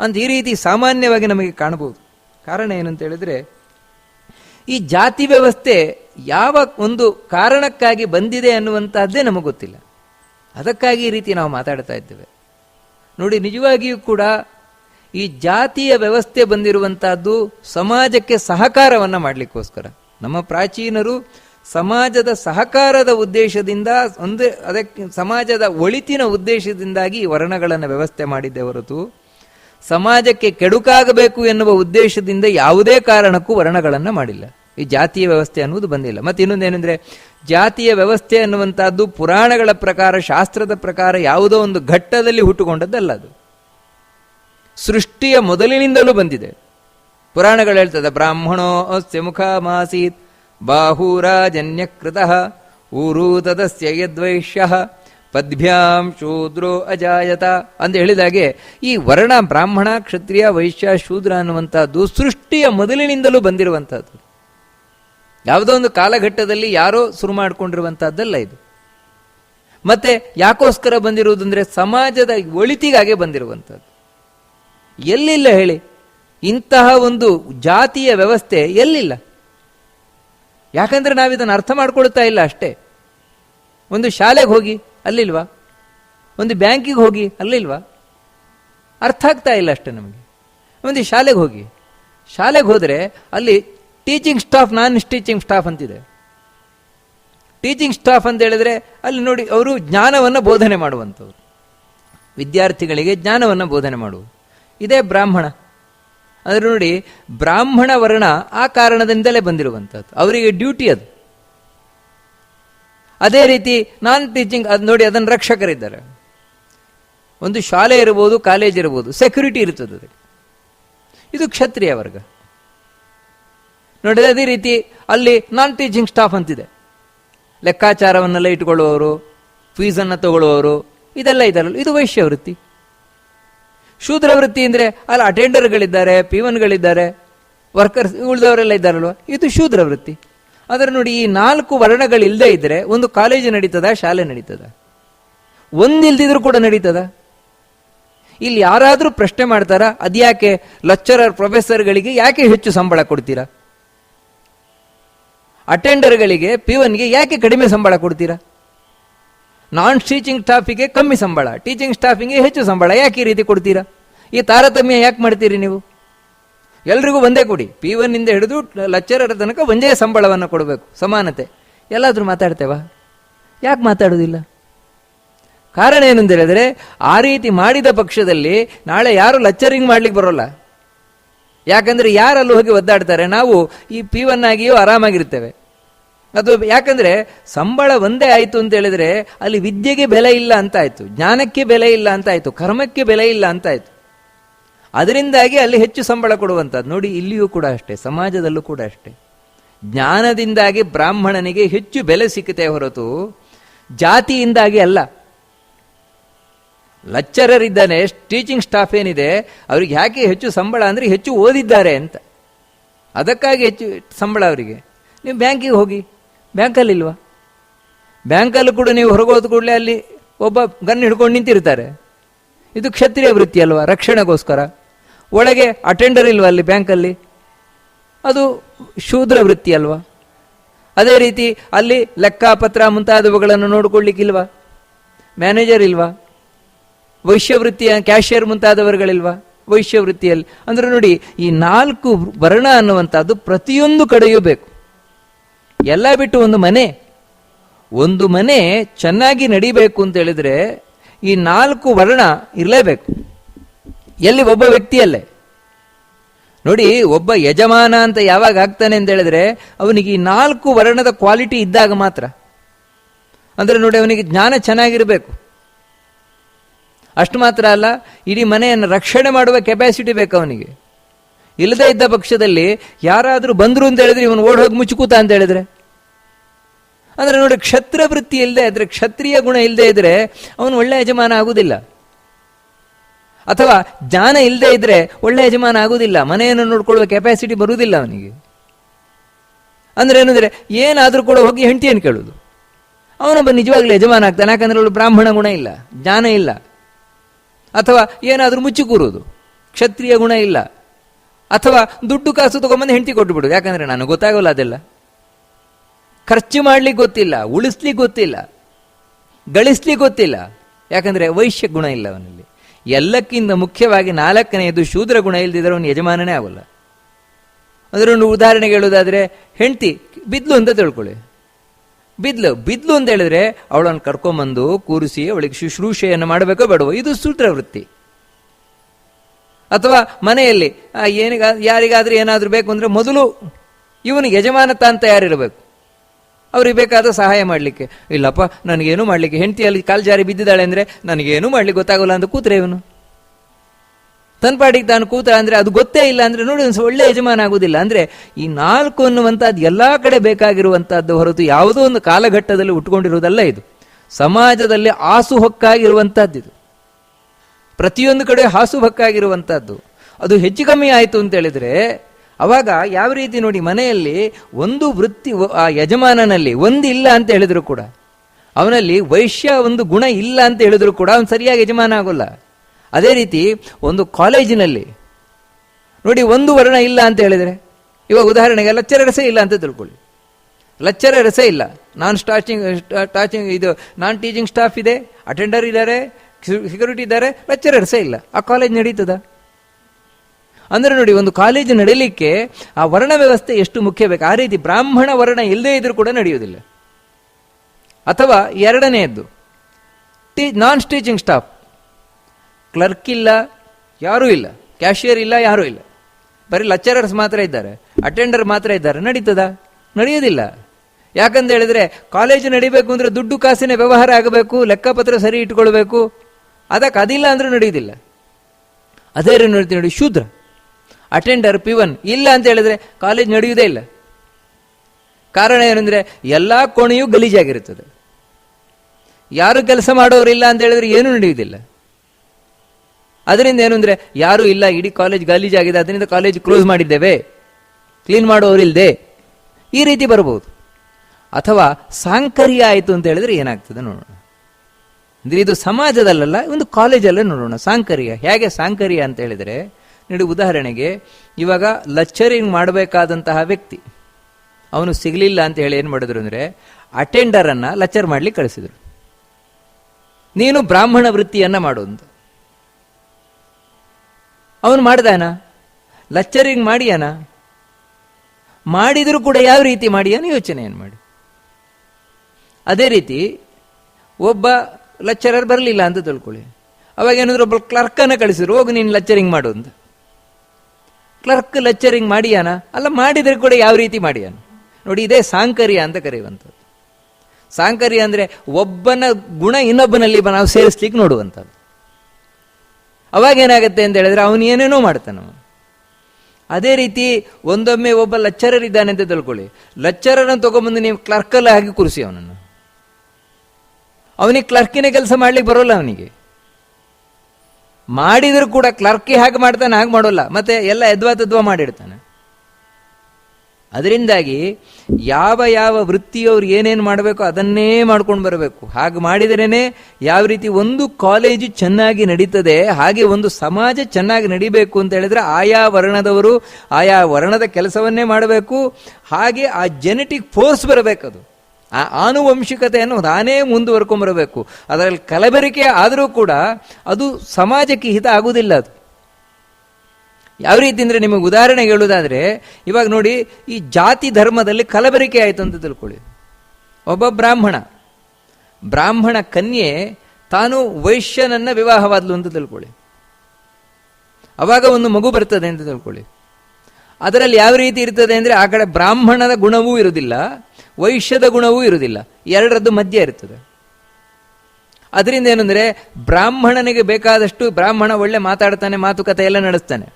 ಅಂತ ಈ ರೀತಿ ಸಾಮಾನ್ಯವಾಗಿ ನಮಗೆ ಕಾಣಬಹುದು. ಕಾರಣ ಏನಂತ ಹೇಳಿದ್ರೆ, ಈ ಜಾತಿ ವ್ಯವಸ್ಥೆ ಯಾವ ಒಂದು ಕಾರಣಕ್ಕಾಗಿ ಬಂದಿದೆ ಅನ್ನುವಂತಹದ್ದೇ ನಮಗೆ ಗೊತ್ತಿಲ್ಲ. ಅದಕ್ಕಾಗಿ ಈ ರೀತಿ ನಾವು ಮಾತಾಡ್ತಾ ಇದ್ದೇವೆ. ನೋಡಿ, ನಿಜವಾಗಿಯೂ ಕೂಡ ಈ ಜಾತಿಯ ವ್ಯವಸ್ಥೆ ಬಂದಿರುವಂತಹದ್ದು ಸಮಾಜಕ್ಕೆ ಸಹಕಾರವನ್ನು ಮಾಡಲಿಕ್ಕೋಸ್ಕರ. ನಮ್ಮ ಪ್ರಾಚೀನರು ಸಮಾಜದ ಸಹಕಾರದ ಉದ್ದೇಶದಿಂದ ಒಂದು ಅದಕ್ಕೆ ಸಮಾಜದ ಒಳಿತಿನ ಉದ್ದೇಶದಿಂದಾಗಿ ವರ್ಣಗಳನ್ನು ವ್ಯವಸ್ಥೆ ಮಾಡಿದ್ದೆ ಹೊರತು ಸಮಾಜಕ್ಕೆ ಕೆಡುಕಾಗಬೇಕು ಎನ್ನುವ ಉದ್ದೇಶದಿಂದ ಯಾವುದೇ ಕಾರಣಕ್ಕೂ ವರ್ಣಗಳನ್ನು ಮಾಡಿಲ್ಲ. ಈ ಜಾತಿಯ ವ್ಯವಸ್ಥೆ ಅನ್ನುವುದು ಬಂದಿಲ್ಲ. ಮತ್ತೆ ಇನ್ನೊಂದೇನೆಂದ್ರೆ ಜಾತಿಯ ವ್ಯವಸ್ಥೆ ಅನ್ನುವಂಥದ್ದು ಪುರಾಣಗಳ ಪ್ರಕಾರ, ಶಾಸ್ತ್ರದ ಪ್ರಕಾರ ಯಾವುದೋ ಒಂದು ಘಟ್ಟದಲ್ಲಿ ಹುಟ್ಟುಕೊಂಡದ್ದಲ್ಲ ಅದು. ಸೃಷ್ಟಿಯ ಮೊದಲಿನಿಂದಲೂ ಬಂದಿದೆ. ಪುರಾಣಗಳು ಹೇಳ್ತದೆ, ಬ್ರಾಹ್ಮಣೋ ಅಸ್ಯ ಮುಖ ಮಾಸೀತ್ ಬಾಹೂರಾಜನ್ಯಕೃತ, ಊರು ತದಸ್ಯ ಯದ್ವೈಶ್ಯ ಪದ್ಭ್ಯಾಂ ಶೂದ್ರೋ ಅಜಾಯತ ಅಂತ ಹೇಳಿದಾಗೆ ಈ ವರ್ಣ ಬ್ರಾಹ್ಮಣ, ಕ್ಷತ್ರಿಯ, ವೈಶ್ಯ, ಶೂದ್ರ ಅನ್ನುವಂಥದ್ದು ಸೃಷ್ಟಿಯ ಮೊದಲಿನಿಂದಲೂ ಬಂದಿರುವಂತಹದ್ದು ಯಾವುದೋ ಒಂದು ಕಾಲಘಟ್ಟದಲ್ಲಿ ಯಾರೋ ಶುರು ಮಾಡಿಕೊಂಡಿರುವಂತಹದ್ದಲ್ಲ ಇದು. ಮತ್ತೆ ಯಾಕೋಸ್ಕರ ಬಂದಿರುವುದಂದ್ರೆ ಸಮಾಜದ ಒಳಿತಿಗಾಗೆ ಬಂದಿರುವಂಥದ್ದು ಎಲ್ಲಿಲ್ಲ ಹೇಳಿ? ಇಂತಹ ಒಂದು ಜಾತಿಯ ವ್ಯವಸ್ಥೆ ಎಲ್ಲಿಲ್ಲ? ಯಾಕಂದ್ರೆ ನಾವಿದನ್ನು ಅರ್ಥ ಮಾಡ್ಕೊಳ್ತಾ ಇಲ್ಲ ಅಷ್ಟೇ. ಒಂದು ಶಾಲೆಗೆ ಹೋಗಿ ಅಲ್ಲಿಲ್ವಾ? ಒಂದು ಬ್ಯಾಂಕಿಗೆ ಹೋಗಿ ಅಲ್ಲಿಲ್ವಾ? ಅರ್ಥ ಆಗ್ತಾ ಇಲ್ಲ ಅಷ್ಟೇ ನಮಗೆ. ಒಂದು ಶಾಲೆಗೆ ಹೋಗಿ. ಶಾಲೆಗೆ ಹೋದರೆ ಅಲ್ಲಿ teaching staff non teaching staff ಅಂತಿದೆ. ಟೀಚಿಂಗ್ ಸ್ಟಾಫ್ ಅಂತ ಹೇಳಿದ್ರೆ, ಅಲ್ಲಿ ನೋಡಿ, ಅವರು ಜ್ಞಾನವನ್ನು ಬೋಧನೆ ಮಾಡುವಂಥವ್ರು. ವಿದ್ಯಾರ್ಥಿಗಳಿಗೆ ಜ್ಞಾನವನ್ನು ಬೋಧನೆ ಮಾಡುವುದು. ಇದೇ ಬ್ರಾಹ್ಮಣ. ಅಂದರೆ ನೋಡಿ, ಬ್ರಾಹ್ಮಣ ವರ್ಣ ಆ ಕಾರಣದಿಂದಲೇ ಬಂದಿರುವಂಥದ್ದು. ಅವರಿಗೆ ಡ್ಯೂಟಿ ಅದು. ಅದೇ ರೀತಿ ನಾನ್ ಟೀಚಿಂಗ್ ಅದು ನೋಡಿ, ಅದನ್ನು ರಕ್ಷಕರಿದ್ದಾರೆ. ಒಂದು ಶಾಲೆ ಇರ್ಬೋದು ಕಾಲೇಜ್ ಇರ್ಬೋದು ಸೆಕ್ಯೂರಿಟಿ ಇರ್ತದೆ ಇದು ಕ್ಷತ್ರಿಯ ವರ್ಗ. ನೋಡಿ ಅದೇ ರೀತಿ ಅಲ್ಲಿ ನಾನ್ ಟೀಚಿಂಗ್ ಸ್ಟಾಫ್ ಅಂತಿದೆ. ಲೆಕ್ಕಾಚಾರವನ್ನೆಲ್ಲ ಇಟ್ಕೊಳ್ಳುವವರು ಫೀಸನ್ನು ತಗೊಳ್ಳುವವರು, ಇದೆಲ್ಲ ಇದಲ್ಲ ಇದು ವೈಶ್ಯ ವೃತ್ತಿ. ಶೂದ್ರ ವೃತ್ತಿ ಅಂದ್ರೆ ಅಲ್ಲಿ ಅಟೆಂಡರ್ಗಳಿದ್ದಾರೆ ಪಿವನ್ಗಳಿದ್ದಾರೆ ವರ್ಕರ್ಸ್ ಉಳಿದವರೆಲ್ಲ ಇದ್ದಾರಲ್ವ? ಇದು ಶೂದ್ರ ವೃತ್ತಿ. ಆದರೆ ನೋಡಿ, ಈ ನಾಲ್ಕು ವರ್ಣಗಳಿಲ್ಲದೆ ಇದ್ದರೆ ಒಂದು ಕಾಲೇಜು ನಡೀತದ, ಶಾಲೆ ನಡೀತದ? ಒಂದಿಲ್ದಿದ್ರು ಕೂಡ ನಡೀತದ? ಇಲ್ಲಿ ಯಾರಾದರೂ ಪ್ರಶ್ನೆ ಮಾಡ್ತಾರಾ? ಅದ್ಯಾಕೆ ಲೆಕ್ಚರರ್ ಪ್ರೊಫೆಸರ್ಗಳಿಗೆ ಯಾಕೆ ಹೆಚ್ಚು ಸಂಬಳ ಕೊಡ್ತೀರಾ? ಅಟೆಂಡರ್ಗಳಿಗೆ ಪಿವನ್ಗೆ ಯಾಕೆ ಕಡಿಮೆ ಸಂಬಳ ಕೊಡ್ತೀರಾ? ನಾನ್ ಟೀಚಿಂಗ್ ಸ್ಟಾಫಿಗೆ ಕಮ್ಮಿ ಸಂಬಳ ಟೀಚಿಂಗ್ ಸ್ಟಾಫಿಗೆ ಹೆಚ್ಚು ಸಂಬಳ, ಯಾಕೆ ಈ ರೀತಿ ಕೊಡ್ತೀರಾ? ಈ ತಾರತಮ್ಯ ಯಾಕೆ ಮಾಡ್ತೀರಿ ನೀವು? ಎಲ್ರಿಗೂ ಒಂದೇ ಕೊಡಿ ಪಿ ಒನ್ನಿಂದ ಹಿಡಿದು ಲಚ್ಚರರ ತನಕ ಒಂದೇ ಸಂಬಳವನ್ನು ಕೊಡಬೇಕು, ಸಮಾನತೆ. ಎಲ್ಲಾದರೂ ಮಾತಾಡ್ತೇವಾ? ಯಾಕೆ ಮಾತಾಡೋದಿಲ್ಲ? ಕಾರಣ ಏನಂತ ಹೇಳಿದ್ರೆ, ಆ ರೀತಿ ಮಾಡಿದ ಪಕ್ಷದಲ್ಲಿ ನಾಳೆ ಯಾರು ಲೆಕ್ಚರಿಂಗ್ ಮಾಡ್ಲಿಕ್ಕೆ ಬರೋಲ್ಲ. ಯಾಕಂದ್ರೆ ಯಾರಲ್ಲೂ ಹೋಗಿ ಒದ್ದಾಡ್ತಾರೆ, ನಾವು ಈ ಪಿ ಒನ್ ಆಗಿಯೂ ಆರಾಮಾಗಿರ್ತೇವೆ. ಅದು ಯಾಕಂದ್ರೆ ಸಂಬಳ ಒಂದೇ ಆಯ್ತು ಅಂತ ಹೇಳಿದ್ರೆ ಅಲ್ಲಿ ವಿದ್ಯೆಗೆ ಬೆಲೆ ಇಲ್ಲ ಅಂತ ಆಯ್ತು, ಜ್ಞಾನಕ್ಕೆ ಬೆಲೆ ಇಲ್ಲ ಅಂತ ಆಯ್ತು, ಕರ್ಮಕ್ಕೆ ಬೆಲೆ ಇಲ್ಲ ಅಂತ ಆಯ್ತು. ಅದರಿಂದಾಗಿ ಅಲ್ಲಿ ಹೆಚ್ಚು ಸಂಬಳ ಕೊಡುವಂಥದ್ದು. ನೋಡಿ, ಇಲ್ಲಿಯೂ ಕೂಡ ಅಷ್ಟೇ, ಸಮಾಜದಲ್ಲೂ ಕೂಡ ಅಷ್ಟೇ. ಜ್ಞಾನದಿಂದಾಗಿ ಬ್ರಾಹ್ಮಣನಿಗೆ ಹೆಚ್ಚು ಬೆಲೆ ಸಿಕ್ಕತೆ ಹೊರತು ಜಾತಿಯಿಂದಾಗಿ ಅಲ್ಲ. ಲಚ್ಚರರಿದ್ದಾನೆ, ಟೀಚಿಂಗ್ ಸ್ಟಾಫ್ ಏನಿದೆ, ಅವ್ರಿಗೆ ಯಾಕೆ ಹೆಚ್ಚು ಸಂಬಳ ಅಂದರೆ ಹೆಚ್ಚು ಓದಿದ್ದಾರೆ ಅಂತ. ಅದಕ್ಕಾಗಿ ಹೆಚ್ಚು ಸಂಬಳ ಅವರಿಗೆ. ನೀವು ಬ್ಯಾಂಕಿಗೆ ಹೋಗಿ ಬ್ಯಾಂಕಲ್ಲಿ ಇಲ್ವಾ ಬ್ಯಾಂಕಲ್ಲೂ ಕೂಡ ನೀವು ಹೊರಗೋದ ಕೂಡಲೇ ಅಲ್ಲಿ ಒಬ್ಬ ಗನ್ ಹಿಡ್ಕೊಂಡು ನಿಂತಿರ್ತಾರೆ. ಇದು ಕ್ಷತ್ರಿಯ ವೃತ್ತಿ ಅಲ್ವಾ? ರಕ್ಷಣೆಗೋಸ್ಕರ. ಒಳಗೆ ಅಟೆಂಡರ್ ಇಲ್ವಾ ಅಲ್ಲಿ ಬ್ಯಾಂಕಲ್ಲಿ? ಅದು ಶೂದ್ರ ವೃತ್ತಿ ಅಲ್ವಾ? ಅದೇ ರೀತಿ ಅಲ್ಲಿ ಲೆಕ್ಕಪತ್ರ ಮುಂತಾದವುಗಳನ್ನು ನೋಡಿಕೊಳ್ಳಿಕ್ಕಿಲ್ವಾ? ಮ್ಯಾನೇಜರ್ ಇಲ್ವಾ? ವೈಶ್ಯವೃತ್ತಿಯ ಕ್ಯಾಶಿಯರ್ ಮುಂತಾದವರುಗಳಿಲ್ವಾ? ವೈಶ್ಯವೃತ್ತಿಯಲ್ಲಿ ಅಂದ್ರೆ ನೋಡಿ, ಈ ನಾಲ್ಕು ವರ್ಣ ಅನ್ನುವಂಥದ್ದು ಪ್ರತಿಯೊಂದು ಕಡೆಯೂ ಬೇಕು. ಎಲ್ಲ ಬಿಟ್ಟು ಒಂದು ಮನೆ. ಒಂದು ಮನೆ ಚೆನ್ನಾಗಿ ನಡಿಬೇಕು ಅಂತ ಹೇಳಿದ್ರೆ ಈ ನಾಲ್ಕು ವರ್ಣ ಇರಲೇಬೇಕು. ಎಲ್ಲಿ ಒಬ್ಬ ವ್ಯಕ್ತಿಯಲ್ಲೇ. ನೋಡಿ, ಒಬ್ಬ ಯಜಮಾನ ಅಂತ ಯಾವಾಗ ಆಗ್ತಾನೆ ಅಂತ ಹೇಳಿದ್ರೆ ಅವನಿಗೆ ಈ ನಾಲ್ಕು ವರ್ಣದ ಕ್ವಾಲಿಟಿ ಇದ್ದಾಗ ಮಾತ್ರ. ಅಂದ್ರೆ ನೋಡಿ, ಅವನಿಗೆ ಜ್ಞಾನ ಚೆನ್ನಾಗಿರಬೇಕು. ಅಷ್ಟು ಮಾತ್ರ ಅಲ್ಲ, ಇಡೀ ಮನೆಯನ್ನು ರಕ್ಷಣೆ ಮಾಡುವ ಕೆಪಾಸಿಟಿ ಬೇಕು ಅವನಿಗೆ. ಇಲ್ಲದೇ ಇದ್ದ ಪಕ್ಷದಲ್ಲಿ ಯಾರಾದರೂ ಬಂದರು ಅಂತ ಹೇಳಿದ್ರೆ ಇವನು ಓಡ್ ಹೋಗಿ ಮುಚ್ಚುಕೂತ ಅಂತ ಹೇಳಿದ್ರೆ. ಅಂದ್ರೆ ನೋಡಿ, ಕ್ಷತ್ರ ವೃತ್ತಿ ಇಲ್ಲದೆ ಇದ್ರೆ, ಕ್ಷತ್ರಿಯ ಗುಣ ಇಲ್ಲದೆ ಇದ್ರೆ ಅವನು ಒಳ್ಳೆ ಯಜಮಾನ ಆಗುವುದಿಲ್ಲ ಅಥವಾ ಜ್ಞಾನ ಇಲ್ಲದೆ ಇದ್ರೆ ಒಳ್ಳೆ ಯಜಮಾನ ಆಗುವುದಿಲ್ಲ ಮನೆಯನ್ನು ನೋಡ್ಕೊಳ್ಳುವ ಕೆಪಾಸಿಟಿ ಬರುವುದಿಲ್ಲ ಅವನಿಗೆ. ಅಂದ್ರೆ ಏನಂದ್ರೆ, ಏನಾದರೂ ಕೂಡ ಹೋಗಿ ಹೆಂಡತಿಯನ್ನು ಕೇಳೋದು ಅವನೊಬ್ಬ ನಿಜವಾಗ್ಲೂ ಯಜಮಾನ ಆಗ್ತಾನೆ. ಯಾಕಂದ್ರೆ ಅವಳು ಬ್ರಾಹ್ಮಣ ಗುಣ ಇಲ್ಲ, ಜ್ಞಾನ ಇಲ್ಲ. ಅಥವಾ ಏನಾದರೂ ಮುಚ್ಚಿ ಕೂರೋದು ಕ್ಷತ್ರಿಯ ಗುಣ ಇಲ್ಲ. ಅಥವಾ ದುಡ್ಡು ಕಾಸು ತಗೊಂಬಂದು ಹೆಂಡತಿ ಕೊಟ್ಟುಬಿಡು ಯಾಕಂದ್ರೆ ನನಗೆ ಗೊತ್ತಾಗೋಲ್ಲ ಅದೆಲ್ಲ. ಖರ್ಚು ಮಾಡ್ಲಿಕ್ಕೆ ಗೊತ್ತಿಲ್ಲ, ಉಳಿಸ್ಲಿಕ್ಕೆ ಗೊತ್ತಿಲ್ಲ, ಗಳಿಸ್ಲಿಕ್ಕೆ ಗೊತ್ತಿಲ್ಲ. ಯಾಕಂದ್ರೆ ವೈಶ್ಯ ಗುಣ ಇಲ್ಲ ಅವನಲ್ಲಿ. ಎಲ್ಲಕ್ಕಿಂತ ಮುಖ್ಯವಾಗಿ ನಾಲ್ಕನೆಯದು ಶೂದ್ರ ಗುಣ ಇಲ್ಲದಿದ್ದರೆ ಅವನು ಯಜಮಾನನೇ ಆಗೋಲ್ಲ. ಅದರೊಂದು ಉದಾಹರಣೆಗೆ ಹೇಳೋದಾದ್ರೆ ಹೆಂಡತಿ, ಬಿದ್ಲು ಅಂತ ತಿಳ್ಕೊಳ್ಳಿ. ಬಿದ್ಲು ಬಿದ್ಲು ಅಂತ ಹೇಳಿದ್ರೆ ಅವಳನ್ನು ಕರ್ಕೊಂಬಂದು ಕೂರಿಸಿ ಅವಳಿಗೆ ಶುಶ್ರೂಷೆಯನ್ನು ಮಾಡಬೇಕೋ ಬೇಡವೋ, ಇದು ಸೂತ್ರ ವೃತ್ತಿ. ಅಥವಾ ಮನೆಯಲ್ಲಿ ಏನಿಗ, ಯಾರಿಗಾದ್ರೂ ಏನಾದರೂ ಬೇಕು ಅಂದರೆ ಮೊದಲು ಇವನು ಯಜಮಾನತ ಅಂತ ಯಾರಿರಬೇಕು ಅವ್ರಿಗೆ ಬೇಕಾದ ಸಹಾಯ ಮಾಡಲಿಕ್ಕೆ. ಇಲ್ಲಪ್ಪ, ನನಗೇನು ಮಾಡಲಿಕ್ಕೆ? ಹೆಂಡತಿಯಲ್ಲಿ ಕಾಲು ಜಾರಿ ಬಿದ್ದಿದ್ದಾಳೆ ಅಂದರೆ ನನಗೇನು ಮಾಡಲಿಕ್ಕೆ ಗೊತ್ತಾಗಲ್ಲ ಅಂತ ಕೂತ್ರೆ ಇವನು. ತನ್ನ ಪಾಡಿಗೆ ತಾನು ಕೂತ ಅಂದರೆ ಅದು ಗೊತ್ತೇ ಇಲ್ಲ ಅಂದರೆ ನೋಡಿ ಒಳ್ಳೆ ಯಜಮಾನ ಆಗುವುದಿಲ್ಲ ಅಂದರೆ ಈ ನಾಲ್ಕು ಅನ್ನುವಂಥದ್ದು ಎಲ್ಲ ಕಡೆ ಬೇಕಾಗಿರುವಂಥದ್ದು ಹೊರತು ಯಾವುದೋ ಒಂದು ಕಾಲಘಟ್ಟದಲ್ಲಿ ಉಟ್ಕೊಂಡಿರುವುದಲ್ಲ ಇದು. ಸಮಾಜದಲ್ಲಿ ಆಸುಹೊಕ್ಕಾಗಿರುವಂತಹದ್ದು ಇದು. ಪ್ರತಿಯೊಂದು ಕಡೆ ಹಾಸುಹೊಕ್ಕಾಗಿರುವಂತಹದ್ದು ಅದು ಹೆಚ್ಚು ಕಮ್ಮಿ ಆಯಿತು ಅಂತ ಹೇಳಿದ್ರೆ ಅವಾಗ ಯಾವ ರೀತಿ ನೋಡಿ ಮನೆಯಲ್ಲಿ ಒಂದು ವೃತ್ತಿ ಆ ಯಜಮಾನನಲ್ಲಿ ಒಂದು ಇಲ್ಲ ಅಂತ ಹೇಳಿದ್ರು ಕೂಡ. ಅವನಲ್ಲಿ ವೈಶ್ಯ ಒಂದು ಗುಣ ಇಲ್ಲ ಅಂತ ಹೇಳಿದ್ರು ಕೂಡ ಅವನು ಸರಿಯಾಗಿ ಯಜಮಾನ ಆಗೋಲ್ಲ. ಅದೇ ರೀತಿ ಒಂದು ಕಾಲೇಜಿನಲ್ಲಿ ನೋಡಿ ಒಂದು ವರ್ಣ ಇಲ್ಲ ಅಂತ ಹೇಳಿದರೆ, ಇವಾಗ ಉದಾಹರಣೆಗೆ ಲೆಕ್ಚರರ್ಸ ಇಲ್ಲ ಅಂತ ತಿಳ್ಕೊಳ್ಳಿ. ಲೆಕ್ಚರರ್ಸ ಇಲ್ಲ. ನಾನ್ ಸ್ಟಾಚಿಂಗ್ ಟಾಚಿಂಗ್ ಇದು, ನಾನ್ ಟೀಚಿಂಗ್ ಸ್ಟಾಫ್ ಇದೆ, ಅಟೆಂಡರ್ ಇದ್ದಾರೆ ಸೆಕ್ಯೂರಿಟಿ ಇದ್ದಾರೆ ಲೆಕ್ಚರರ್ಸೇ ಇಲ್ಲ. ಆ ಕಾಲೇಜ್ ನಡೀತದ? ಅಂದ್ರೆ ನೋಡಿ, ಒಂದು ಕಾಲೇಜು ನಡೀಲಿಕ್ಕೆ ಆ ವರ್ಣ ವ್ಯವಸ್ಥೆ ಎಷ್ಟು ಮುಖ್ಯ ಬೇಕು? ಆ ರೀತಿ ಬ್ರಾಹ್ಮಣ ವರ್ಣ ಇಲ್ಲದೇ ಇದ್ರೂ ಕೂಡ ನಡೆಯುವುದಿಲ್ಲ. ಅಥವಾ ಎರಡನೆಯದ್ದು, ಟೀ ನಾನ್ ಟೀಚಿಂಗ್ ಸ್ಟಾಫ್ ಕ್ಲರ್ಕ್ ಇಲ್ಲ, ಯಾರೂ ಇಲ್ಲ. ಕ್ಯಾಶಿಯರ್ ಇಲ್ಲ, ಯಾರೂ ಇಲ್ಲ. ಬರೀ ಲೆಕ್ಚರರ್ಸ್ ಮಾತ್ರ ಇದ್ದಾರೆ. ಅಟೆಂಡರ್ ಮಾತ್ರ ಇದ್ದಾರೆ. ನಡೀತದ? ನಡೆಯೋದಿಲ್ಲ ಯಾಕಂತ ಹೇಳಿದ್ರೆ, ಕಾಲೇಜು ನಡಿಬೇಕು ಅಂದ್ರೆ ದುಡ್ಡು ಕಾಸಿನ ವ್ಯವಹಾರ ಆಗಬೇಕು, ಲೆಕ್ಕಪತ್ರ ಸರಿ ಇಟ್ಕೊಳ್ಬೇಕು. ಅದಕ್ಕೆ ಅದಿಲ್ಲ ಅಂದ್ರೆ ನಡೆಯುವುದಿಲ್ಲ. ಅದೇ ನೋಡ್ತೀನಿ ನೋಡಿ, ಶೂದ್ರ. ಅಟೆಂಡರ್ ಪಿವನ್ ಇಲ್ಲ ಅಂತ ಹೇಳಿದ್ರೆ ಕಾಲೇಜ್ ನಡೆಯುವುದೇ ಇಲ್ಲ. ಕಾರಣ ಏನಂದ್ರೆ ಎಲ್ಲ ಕೋಣೆಯೂ ಗಲೀಜಾಗಿರುತ್ತದೆ. ಯಾರು ಕೆಲಸ ಮಾಡೋರಿಲ್ಲ ಅಂತ ಹೇಳಿದ್ರೆ ಏನೂ ನಡೆಯುವುದಿಲ್ಲ. ಅದರಿಂದ ಏನು ಅಂದ್ರೆ ಯಾರು ಇಲ್ಲ, ಇಡೀ ಕಾಲೇಜ್ ಗಲೀಜಾಗಿದೆ, ಅದರಿಂದ ಕಾಲೇಜ್ ಕ್ಲೋಸ್ ಮಾಡಿದ್ದೇವೆ. ಕ್ಲೀನ್ ಮಾಡೋರಿಲ್ಲದೆ ಈ ರೀತಿ ಬರಬಹುದು. ಅಥವಾ ಸಾಂಕರ್ಯ ಆಯಿತು ಅಂತ ಹೇಳಿದ್ರೆ ಏನಾಗ್ತದೆ ನೋಡೋಣ. ಅಂದ್ರೆ ಇದು ಸಮಾಜದಲ್ಲ ಒಂದು ಕಾಲೇಜಲ್ಲೇ ನೋಡೋಣ. ಸಾಂಕರ್ಯ. ಹೇಗೆ ಸಾಂಕರ್ಯ ಅಂತ ಹೇಳಿದ್ರೆ ನೋಡಿ ಉದಾಹರಣೆಗೆ, ಇವಾಗ ಲಚ್ಚರಿಂಗ್ ಮಾಡಬೇಕಾದಂತಹ ವ್ಯಕ್ತಿ, ಅವನು ಸಿಗಲಿಲ್ಲ ಅಂತ ಹೇಳಿ ಏನು ಮಾಡಿದ್ರು ಅಂದ್ರೆ ಅಟೆಂಡರ್ ಲಚ್ಚರ್ ಮಾಡಲಿಕ್ಕೆ ಕಳಿಸಿದರು. ನೀನು ಬ್ರಾಹ್ಮಣ ವೃತ್ತಿಯನ್ನ ಮಾಡು ಅಂತ. ಅವನು ಮಾಡ್ದಾನ? ಲಚ್ಚರಿಂಗ್ ಮಾಡಿಯಾನ? ಮಾಡಿದರೂ ಕೂಡ ಯಾವ ರೀತಿ ಮಾಡಿಯಾನ? ಯೋಚನೆಯನ್ನು ಮಾಡಿ. ಅದೇ ರೀತಿ, ಒಬ್ಬ ಲಚ್ಚರರ್ ಬರಲಿಲ್ಲ ಅಂತ ತಿಳ್ಕೊಳ್ಳಿ. ಅವಾಗ ಏನಾದ್ರು ಒಬ್ಬ ಕ್ಲರ್ಕನ್ನು ಕಳಿಸಿದ್ರು, ಹೋಗಿ ನೀನು ಲಚ್ಚರಿಂಗ್ ಮಾಡು ಅಂತ. ಕ್ಲರ್ಕ್ ಲೆಕ್ಚರಿಂಗ್ ಮಾಡಿಯಾನ? ಅಲ್ಲ, ಮಾಡಿದರೆ ಕೂಡ ಯಾವ ರೀತಿ ಮಾಡಿಯಾನ? ನೋಡಿ, ಇದೇ ಸಾಂಕರ್ಯ ಅಂತ ಕರೆಯುವಂಥದ್ದು. ಸಾಂಕರ್ಯ ಅಂದರೆ ಒಬ್ಬನ ಗುಣ ಇನ್ನೊಬ್ಬನಲ್ಲಿ ನಾವು ಸೇರಿಸ್ಲಿಕ್ಕೆ ನೋಡುವಂಥದ್ದು. ಅವಾಗ ಏನಾಗುತ್ತೆ ಅಂತ ಹೇಳಿದ್ರೆ ಅವನು ಏನೇನೋ ಮಾಡ್ತಾನ ಅದೇ ರೀತಿ ಒಂದೊಮ್ಮೆ ಒಬ್ಬ ಲಚ್ಚರರ್ ಇದ್ದಾನೆ ಅಂತ ತಿಳ್ಕೊಳ್ಳಿ. ಲಚ್ಚರನ್ನು ತಗೊಂಬಂದು ನೀವು ಕ್ಲರ್ಕಲ್ಲಿ ಹಾಕಿ ಕೂರಿಸಿ ಅವನನ್ನು. ಅವನಿಗೆ ಕ್ಲರ್ಕಿನ ಕೆಲಸ ಮಾಡ್ಲಿಕ್ಕೆ ಬರೋಲ್ಲ ಅವನಿಗೆ. ಮಾಡಿದ್ರು ಕೂಡ ಕ್ಲರ್ಕಿ ಹಾಗೆ ಮಾಡ್ತಾನೆ, ಹಾಗೆ ಮಾಡೋಲ್ಲ. ಮತ್ತೆ ಎಲ್ಲ ಎದ್ವಾ ತದ್ವಾ ಮಾಡಿಡ್ತಾನೆ. ಅದರಿಂದಾಗಿ ಯಾವ ಯಾವ ವೃತ್ತಿಯವ್ರು ಏನೇನು ಮಾಡಬೇಕು ಅದನ್ನೇ ಮಾಡ್ಕೊಂಡು ಬರಬೇಕು. ಹಾಗೆ ಮಾಡಿದ್ರೇನೆ ಯಾವ ರೀತಿ ಒಂದು ಕಾಲೇಜು ಚೆನ್ನಾಗಿ ನಡೀತದೆ, ಹಾಗೆ ಒಂದು ಸಮಾಜ ಚೆನ್ನಾಗಿ ನಡಿಬೇಕು ಅಂತ ಹೇಳಿದ್ರೆ ಆಯಾ ವರ್ಣದವರು, ಆಯಾ ವರ್ಣದ ಕೆಲಸವನ್ನೇ ಮಾಡಬೇಕು. ಹಾಗೆ ಆ ಜೆನೆಟಿಕ್ ಫೋರ್ಸ್ ಬರಬೇಕದು ಆ ಆನುವಂಶಿಕತೆಯನ್ನು ತಾನೇ ಮುಂದುವರ್ಕೊಂಬರಬೇಕು. ಅದರಲ್ಲಿ ಕಲಬೆರಿಕೆ ಆದರೂ ಕೂಡ ಅದು ಸಮಾಜಕ್ಕೆ ಹಿತ ಆಗುವುದಿಲ್ಲ ಅದು. ಯಾವ ರೀತಿ ಅಂದರೆ ನಿಮಗೆ ಉದಾಹರಣೆಗೆ ಹೇಳುವುದಾದರೆ, ಇವಾಗ ನೋಡಿ ಈ ಜಾತಿ ಧರ್ಮದಲ್ಲಿ ಕಲಬೆರಿಕೆ ಆಯಿತು ಅಂತ ತಿಳ್ಕೊಳ್ಳಿ. ಒಬ್ಬ ಬ್ರಾಹ್ಮಣ ಬ್ರಾಹ್ಮಣ ಕನ್ಯೆ ತಾನು ವೈಶ್ಯನನ್ನ ವಿವಾಹವಾದ್ಲು ಅಂತ ತಿಳ್ಕೊಳ್ಳಿ. ಅವಾಗ ಒಂದು ಮಗು ಬರ್ತದೆ ಅಂತ ತಿಳ್ಕೊಳ್ಳಿ. ಅದರಲ್ಲಿ ಯಾವ ರೀತಿ ಇರ್ತದೆ ಅಂದರೆ ಆ ಕಡೆ ಬ್ರಾಹ್ಮಣದ ಗುಣವೂ ಇರುವುದಿಲ್ಲ, ವೈಶ್ಯದ ಗುಣವೂ ಇರುವುದಿಲ್ಲ. ಎರಡರದ್ದು ಮಧ್ಯ ಇರ್ತದೆ. ಅದರಿಂದ ಏನಂದರೆ ಬ್ರಾಹ್ಮಣನಿಗೆ ಬೇಕಾದಷ್ಟು ಬ್ರಾಹ್ಮಣ ಒಳ್ಳೆ ಮಾತಾಡ್ತಾನೆ, ಮಾತುಕತೆ ಎಲ್ಲ ನಡೆಸ್ತಾನೆ.